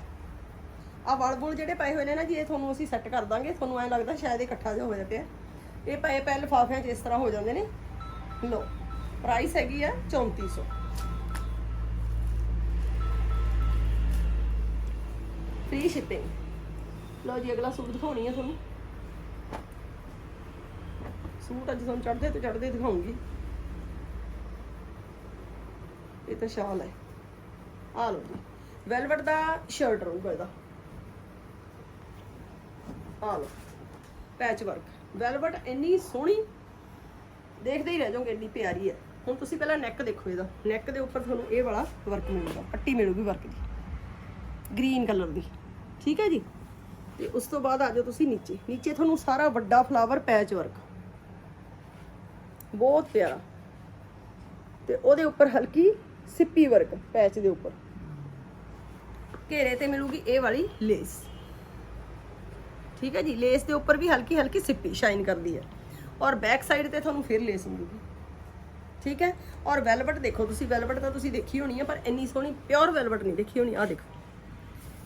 ਆ ਵਲ ਜਿਹੜੇ ਪਏ ਹੋਏ ਨੇ ਨਾ ਜੀ, ਇਹ ਤੁਹਾਨੂੰ ਅਸੀਂ ਸੈੱਟ ਕਰ ਦਾਂਗੇ। ਤੁਹਾਨੂੰ ਐਂ ਲੱਗਦਾ ਸ਼ਾਇਦ ਇਹ ਇਕੱਠਾ ਜਿਹਾ ਹੋ ਜਾਂਦਾ ਪਿਆ। ਇਹ ਪਏ ਪਏ ਲਿਫਾਫਿਆਂ 'ਚ ਇਸ ਤਰ੍ਹਾਂ ਹੋ ਜਾਂਦੇ ਨੇ। ਲੋ ਪ੍ਰਾਈਸ ਹੈਗੀ ਆ 3400 ਫ੍ਰੀ ਸ਼ਿਪਿੰਗ ਲਓ ਜੀ, ਅਗਲਾ ਸੂਟ ਦਿਖਾਉਣੀ ਆ ਤੁਹਾਨੂੰ। ਸੂਟ ਅੱਜ ਤੁਹਾਨੂੰ ਚੜਦੇ ਤੇ ਚੜਦੇ ਦਿਖਾਉਂਗੀ। ਇਹ ਤਾਂ ਸ਼ਾਲ ਹੈ। ਆ ਲਓ ਜੀ, ਵੈਲਵਟ ਦਾ ਸ਼ਰਟ ਰਹੂਗਾ ਇਹਦਾ। ਆ ਲਓ ਪੈਚ ਵਰਕ ਵੈਲਵਟ ਇੰਨੀ ਸੋਹਣੀ, ਦੇਖਦੇ ਹੀ ਰਹਿ ਜਾਓਗੇ, ਇੰਨੀ ਪਿਆਰੀ ਹੈ। ਹੁਣ ਤੁਸੀਂ ਪਹਿਲਾਂ ਨੈਕ ਦੇਖੋ ਇਹਦਾ। ਨੈਕ ਦੇ ਉੱਪਰ ਤੁਹਾਨੂੰ ਇਹ ਵਾਲਾ ਵਰਕ ਮਿਲੂਗਾ, ਪੱਟੀ ਮਿਲੂਗੀ ਵਰਕ ਦੀ। ਗ੍ਰੀਨ ਕਲਰ ਦੀ। ਠੀਕ ਹੈ ਜੀ? ਤੇ ਉਸ ਤੋਂ ਬਾਅਦ ਆ ਜਾਓ ਤੁਸੀਂ ਨੀਚੇ। ਨੀਚੇ ਤੁਹਾਨੂੰ ਸਾਰਾ ਵੱਡਾ ਫਲਾਵਰ ਪੈਚ ਵਰਕ ਬਹੁਤ ਪਿਆਰਾ। ਤੇ ਉਹਦੇ ਉੱਪਰ ਹਲਕੀ ਸਿੱਪੀ ਵਰਕ ਪੈਚ ਦੇ ਉੱਪਰ। ਘੇਰੇ ਤੇ ਮਿਲੂਗੀ ਇਹ ਵਾਲੀ ਲੇਸ ਠੀਕ ਹੈ ਜੀ? ਲੇਸ ਦੇ ਉੱਪਰ ਵੀ ਹਲਕੀ ਹਲਕੀ ਸਿੱਪੀ ਸ਼ਾਈਨ ਕਰਦੀ ਹੈ। ਔਰ ਬੈਕ ਸਾਈਡ ਤੇ ਤੁਹਾਨੂੰ ਫਿਰ ਲੇਸ ਮਿਲੂਗੀ। ਠੀਕ ਹੈ? ਔਰ ਵੈਲਵਟ ਦੇਖੋ ਤੁਸੀਂ ਵੈਲਵਟ ਤਾਂ ਤੁਸੀਂ ਦੇਖੀ ਹੋਣੀ ਹੈ ਪਰ ਇੰਨੀ ਸੋਹਣੀ ਪਿਓਰ ਵੈਲਵਟ ਨਹੀਂ ਦੇਖੀ ਹੋਣੀ। ਆ ਦੇਖੋ।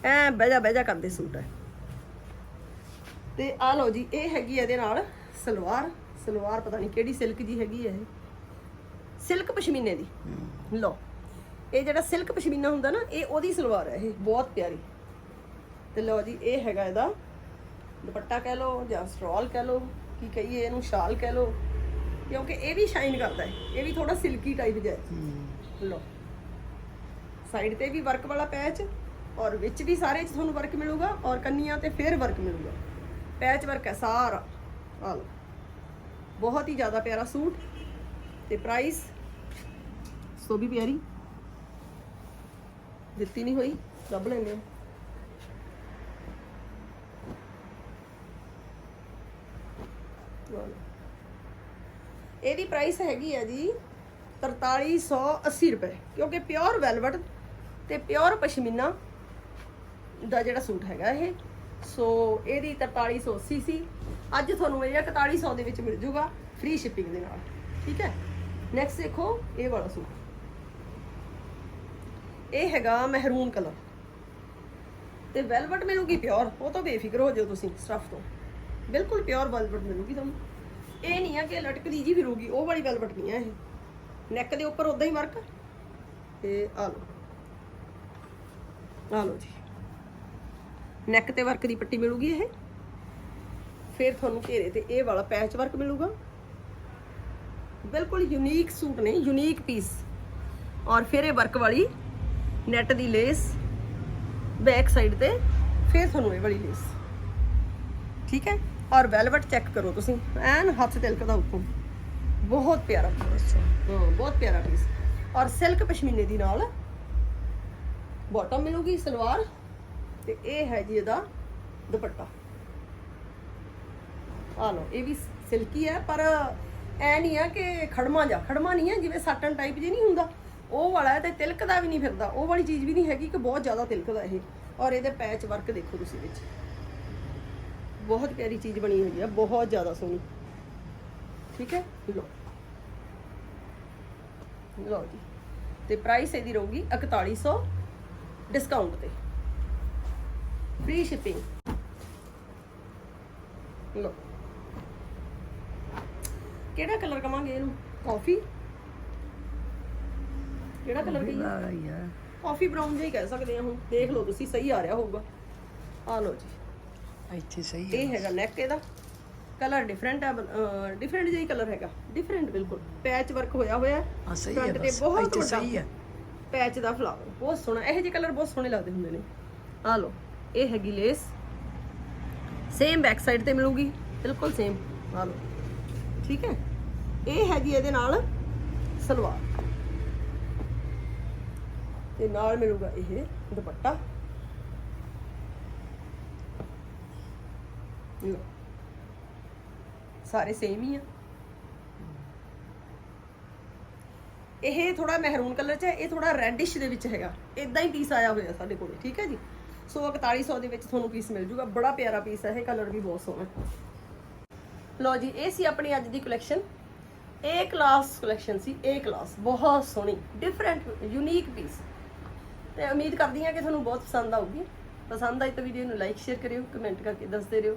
ਐ ਬਹਿਜਾ ਬਹਿਜਾ ਕਰਦੇ ਸੂਟ ਹੈ। ਤੇ ਆ ਲਓ ਜੀ ਇਹ ਹੈਗੀ ਇਹਦੇ ਨਾਲ ਸਲਵਾਰ। ਸਲਵਾਰ ਪਤਾ ਨਹੀਂ ਕਿਹੜੀ ਸਿਲਕ ਦੀ ਹੈਗੀ ਹੈ ਇਹ। ਸਿਲਕ ਪਸ਼ਮੀਨੇ ਦੀ। ਲਓ। ਇਹ ਜਿਹੜਾ ਸਿਲਕ ਪਸ਼ਮੀਨਾ ਹੁੰਦਾ ਨਾ ਇਹ ਉਹਦੀ ਸਲਵਾਰ ਹੈ ਇਹ। ਬਹੁਤ ਪਿਆਰੀ। ਤੇ ਲਓ ਜੀ ਇਹ ਹੈਗਾ ਇਹਦਾ ਦੁਪੱਟਾ ਕਹਿ ਲਓ ਜਾਂ ਸਟਰੋਲ ਕਹਿ ਲਓ ਕੀ ਕਹੀਏ ਇਹਨੂੰ ਸ਼ਾਲ ਕਹਿ ਲਓ। ਕਿਉਂਕਿ ਇਹ ਵੀ ਸ਼ਾਈਨ ਕਰਦਾ ਹੈ। ਇਹ ਵੀ ਥੋੜਾ ਸਿਲਕੀ ਟਾਈਪ ਜਿਹਾ ਹੈ। ਲਓ। ਸਾਈਡ ਤੇ ਵੀ ਵਰਕ ਵਾਲਾ ਪੈਚ ਔਰ ਵਿੱਚ ਵੀ ਸਾਰੇ 'ਚ ਤੁਹਾਨੂੰ ਵਰਕ ਮਿਲੂਗਾ ਔਰ ਕੰਨੀਆਂ ਤੇ ਫੇਰ ਵਰਕ ਮਿਲੂਗਾ। ਪੈਚ ਵਰਕ ਹੈ ਸਾਰਾ। ਆ ਲਓ। ਬਹੁਤ ਹੀ ਜ਼ਿਆਦਾ ਪਿਆਰਾ ਸੂਟ ਤੇ ਪ੍ਰਾਈਸ ਸੋ ਵੀ ਪਿਆਰੀ। ਦਿੱਤੀ ਨਹੀਂ ਹੋਈ ਲੱਭ ਲੈਂਦੇ ਹਾਂ। ਲਓ। ਇਹਦੀ ਪ੍ਰਾਈਸ ਹੈਗੀ ਹੈ ਜੀ 4380 ਰੁਪਏ, ਕਿਉਂਕਿ ਪਿਓਰ ਵੈਲਵਟ ਤੇ ਪਿਓਰ ਪਸ਼ਮੀਨਾ ਦਾ ਜਿਹੜਾ ਸੂਟ ਹੈਗਾ ਇਹ। ਸੋ ਇਹਦੀ 4380 ਸੀ ਅੱਜ ਤੁਹਾਨੂੰ ਇਹ 4100 ਦੇ ਵਿੱਚ ਮਿਲ ਜੂਗਾ ਫ੍ਰੀ ਸ਼ਿਪਿੰਗ ਦੇ ਨਾਲ। ਠੀਕ ਹੈ? ਨੈਕਸਟ ਦੇਖੋ, ਇਹ ਵਾਲਾ ਸੂਟ। ਇਹ ਹੈਗਾ ਮਹਿਰੂਨ ਕਲਰ। ਤੇ ਵੈਲਵਟ ਮਿਲੂਗੀ ਪਿਓਰ ਉਹ ਤਾਂ ਬੇਫਿਕਰ ਹੋ ਜਾਓ ਤੁਸੀਂ ਸਟਫ ਤੋਂ। ਬਿਲਕੁਲ ਪਿਓਰ ਵੈਲਵਟ ਮਿਲੂਗੀ ਤੁਹਾਨੂੰ। ਇਹ ਨਹੀਂ ਆ ਕਿ ਲਟਕਦੀ ਜੀ ਫਿਰੂਗੀ, ਉਹ ਵਾਲੀ ਵੈਲਵਟ ਨਹੀਂ ਆ ਇਹ। ਨੈਕ ਦੇ ਉੱਪਰ ਉਦਾਂ ਹੀ ਵਰਕ ਤੇ ਆ ਲਓ। ਆ ਲਓ ਜੀ। ਨੈਕ ਤੇ ਵਰਕ ਦੀ ਪੱਟੀ ਮਿਲੂਗੀ ਇਹ। ਫਿਰ ਤੁਹਾਨੂੰ ਘੇਰੇ ਤੇ ਇਹ ਵਾਲਾ ਪੈਚ ਵਰਕ ਮਿਲੂਗਾ। ਬਿਲਕੁਲ ਯੂਨੀਕ ਸੂਟ ਨੇ ਯੂਨੀਕ ਪੀਸ ਔਰ ਫਿਰ ਇਹ ਵਰਕ ਵਾਲੀ ਨੈਟ ਦੀ ਲੇਸ ਬੈਕ ਸਾਈਡ ਤੇ ਫਿਰ ਤੁਹਾਨੂੰ ਇਹ ਵਾਲੀ ਲੇਸ ਠੀਕ ਹੈ? ਔਰ ਵੈਲਵਟ ਚੈੱਕ ਕਰੋ ਤੁਸੀਂ। ਐਨ ਹੱਥ ਤਿਲਕਦਾ ਉੱਪਰ ਬਹੁਤ ਪਿਆਰਾ ਪੀਸ ਹਾਂ, ਬਹੁਤ ਪਿਆਰਾ ਪੀਸ ਔਰ ਸਿਲਕ ਪਸ਼ਮੀਨੇ ਦੀ ਨਾਲ ਬਾਟਮ ਮਿਲੂਗੀ ਸਲਵਾਰ। ਤੇ ਇਹ ਹੈ ਜੀ ਇਹਦਾ ਦੁਪੱਟਾ। ਆ ਲਓ, ਇਹ ਵੀ ਸਿਲਕੀ ਹੈ, ਪਰ ਐ ਨਹੀਂ ਆ ਕਿ ਖੜਮਾ ਜਾ ਖੜਮਾ ਨਹੀਂ ਹੈ ਜਿਵੇਂ ਸਾਟਨ ਟਾਈਪ ਜੇ ਨਹੀਂ ਹੁੰਦਾ। ਉਹ ਵਾਲਾ ਹੈ ਤੇ ਤਿਲਕਦਾ ਵੀ ਨਹੀਂ ਫਿਰਦਾ। ਉਹ ਵਾਲੀ ਚੀਜ਼ ਵੀ ਨਹੀਂ ਹੈਗੀ ਕਿ ਬਹੁਤ ਜ਼ਿਆਦਾ ਤਿਲਕ ਦਾ ਇਹ। ਔਰ ਇਹਦੇ ਪੈਚ ਵਰਕ ਦੇਖੋ ਤੁਸੀਂ ਵਿੱਚ। ਬਹੁਤ ਪਿਆਰੀ ਚੀਜ਼ ਬਣੀ ਹੋਈ ਹੈ ਬਹੁਤ ਜ਼ਿਆਦਾ ਸੋਹਣੀ। ਠੀਕ ਹੈ? ਲਓ। ਲਓ ਜੀ। ਤੇ ਪ੍ਰਾਈਸ ਇਹਦੀ ਰਹੂਗੀ 4100 ਡਿਸਕਾਊਂਟ ਤੇ। ਫ੍ਰੀ ਸ਼ਿਪਿੰਗ ਲਓ। ਕਿਹੜਾ ਕਲਰ ਕਵਾਂਗੇ ਇਹਨੂੰ? ਕਾਫੀ ਕਿਹੜਾ ਕਲਰ ਕਹੀਏ? ਕਾਫੀ ਬਰਾਊਨ ਜਿਹਾ ਹੀ ਕਹਿ ਸਕਦੇ ਹਾਂ ਹੁਣ। ਦੇਖ ਲਓ ਤੁਸੀਂ ਸਹੀ ਆ ਰਿਹਾ ਹੋਊਗਾ। ਆ ਲਓ ਜੀ। ਇੱਥੇ ਸਹੀ ਹੈ ਇਹ ਹੈਗਾ ਨੈਕ ਇਹਦਾ। ਕਲਰ ਡਿਫਰੈਂਟ ਹੈ ਡਿਫਰੈਂਟ ਜਿਹਾ ਕਲਰ ਹੈਗਾ। ਡਿਫਰੈਂਟ ਬਿਲਕੁਲ। ਪੈਚ ਵਰਕ ਹੋਇਆ ਹੋਇਆ ਹੈ। ਸਹੀ ਹੈ ਤੇ ਬਹੁਤ ਸਹੀ ਹੈ ਪੈਚ ਦਾ ਫਲਾਵਰ ਬਹੁਤ ਸੋਹਣਾ। ਇਹੋ ਜਿਹੇ ਕਲਰ ਬਹੁਤ ਸੋਹਣੇ ਲੱਗਦੇ ਹੁੰਦੇ ਨੇ। ਆ ਲਓ ਇਹ ਹੈਗੀ ਲੇਸ ਸੇਮ ਬੈਕ ਸਾਈਡ ਤੇ ਮਿਲੂਗੀ। ਬਿਲਕੁਲ ਸੇਮ ਆ ਲਓ। ਠੀਕ ਹੈ? ਇਹ ਹੈਗੀ ਇਹਦੇ ਨਾਲ ਸਲਵਾਰ। ਤੇ ਨਾਲ ਮਿਲੂਗਾ ਇਹ ਦੁਪੱਟਾ। ਲਓ ਸਾਰੇ ਸੇਮ ਹੀ ਆ। ਇਹ ਥੋੜਾ ਮਹਿਰੂਨ ਕਲਰ ਚ ਹੈ, ਇਹ ਥੋੜਾ ਰੈਡਿਸ਼ ਦੇ ਵਿੱਚ ਹੈਗਾ। ਇਦਾਂ ਹੀ ਪੀਸ ਆਇਆ ਹੋਇਆ ਸਾਡੇ ਕੋਲ, ਠੀਕ ਹੈ ਜੀ? ਸੋ 4100 ਦੇ ਵਿੱਚ ਤੁਹਾਨੂੰ ਪੀਸ ਮਿਲ ਜੂਗਾ। ਬੜਾ ਪਿਆਰਾ ਪੀਸ ਹੈ, ਇਹ ਕਲਰ ਵੀ ਬਹੁਤ ਸੋਹਣਾ ਲਓ ਜੀ, ਇਹ ਸੀ ਆਪਣੀ ਅੱਜ ਦੀ ਕਲੈਕਸ਼ਨ ਏ ਕਲਾਸ ਕਲੈਕਸ਼ਨ ਸੀ ਏ ਕਲਾਸ ਬਹੁਤ ਸੋਹਣੀ ਡਿਫਰੈਂਟ ਯੂਨੀਕ ਪੀਸ ਤੇ ਉਮੀਦ ਕਰਦੀ ਹਾਂ ਕਿ ਤੁਹਾਨੂੰ ਬਹੁਤ ਪਸੰਦ ਆਊਗੀ। ਪਸੰਦ ਆਈ ਤਾਂ ਵੀਡੀਓ ਨੂੰ ਲਾਈਕ ਸ਼ੇਅਰ ਕਰਿਓ ਕਮੈਂਟ ਕਰਕੇ ਦੱਸਦੇ ਰਹੋ।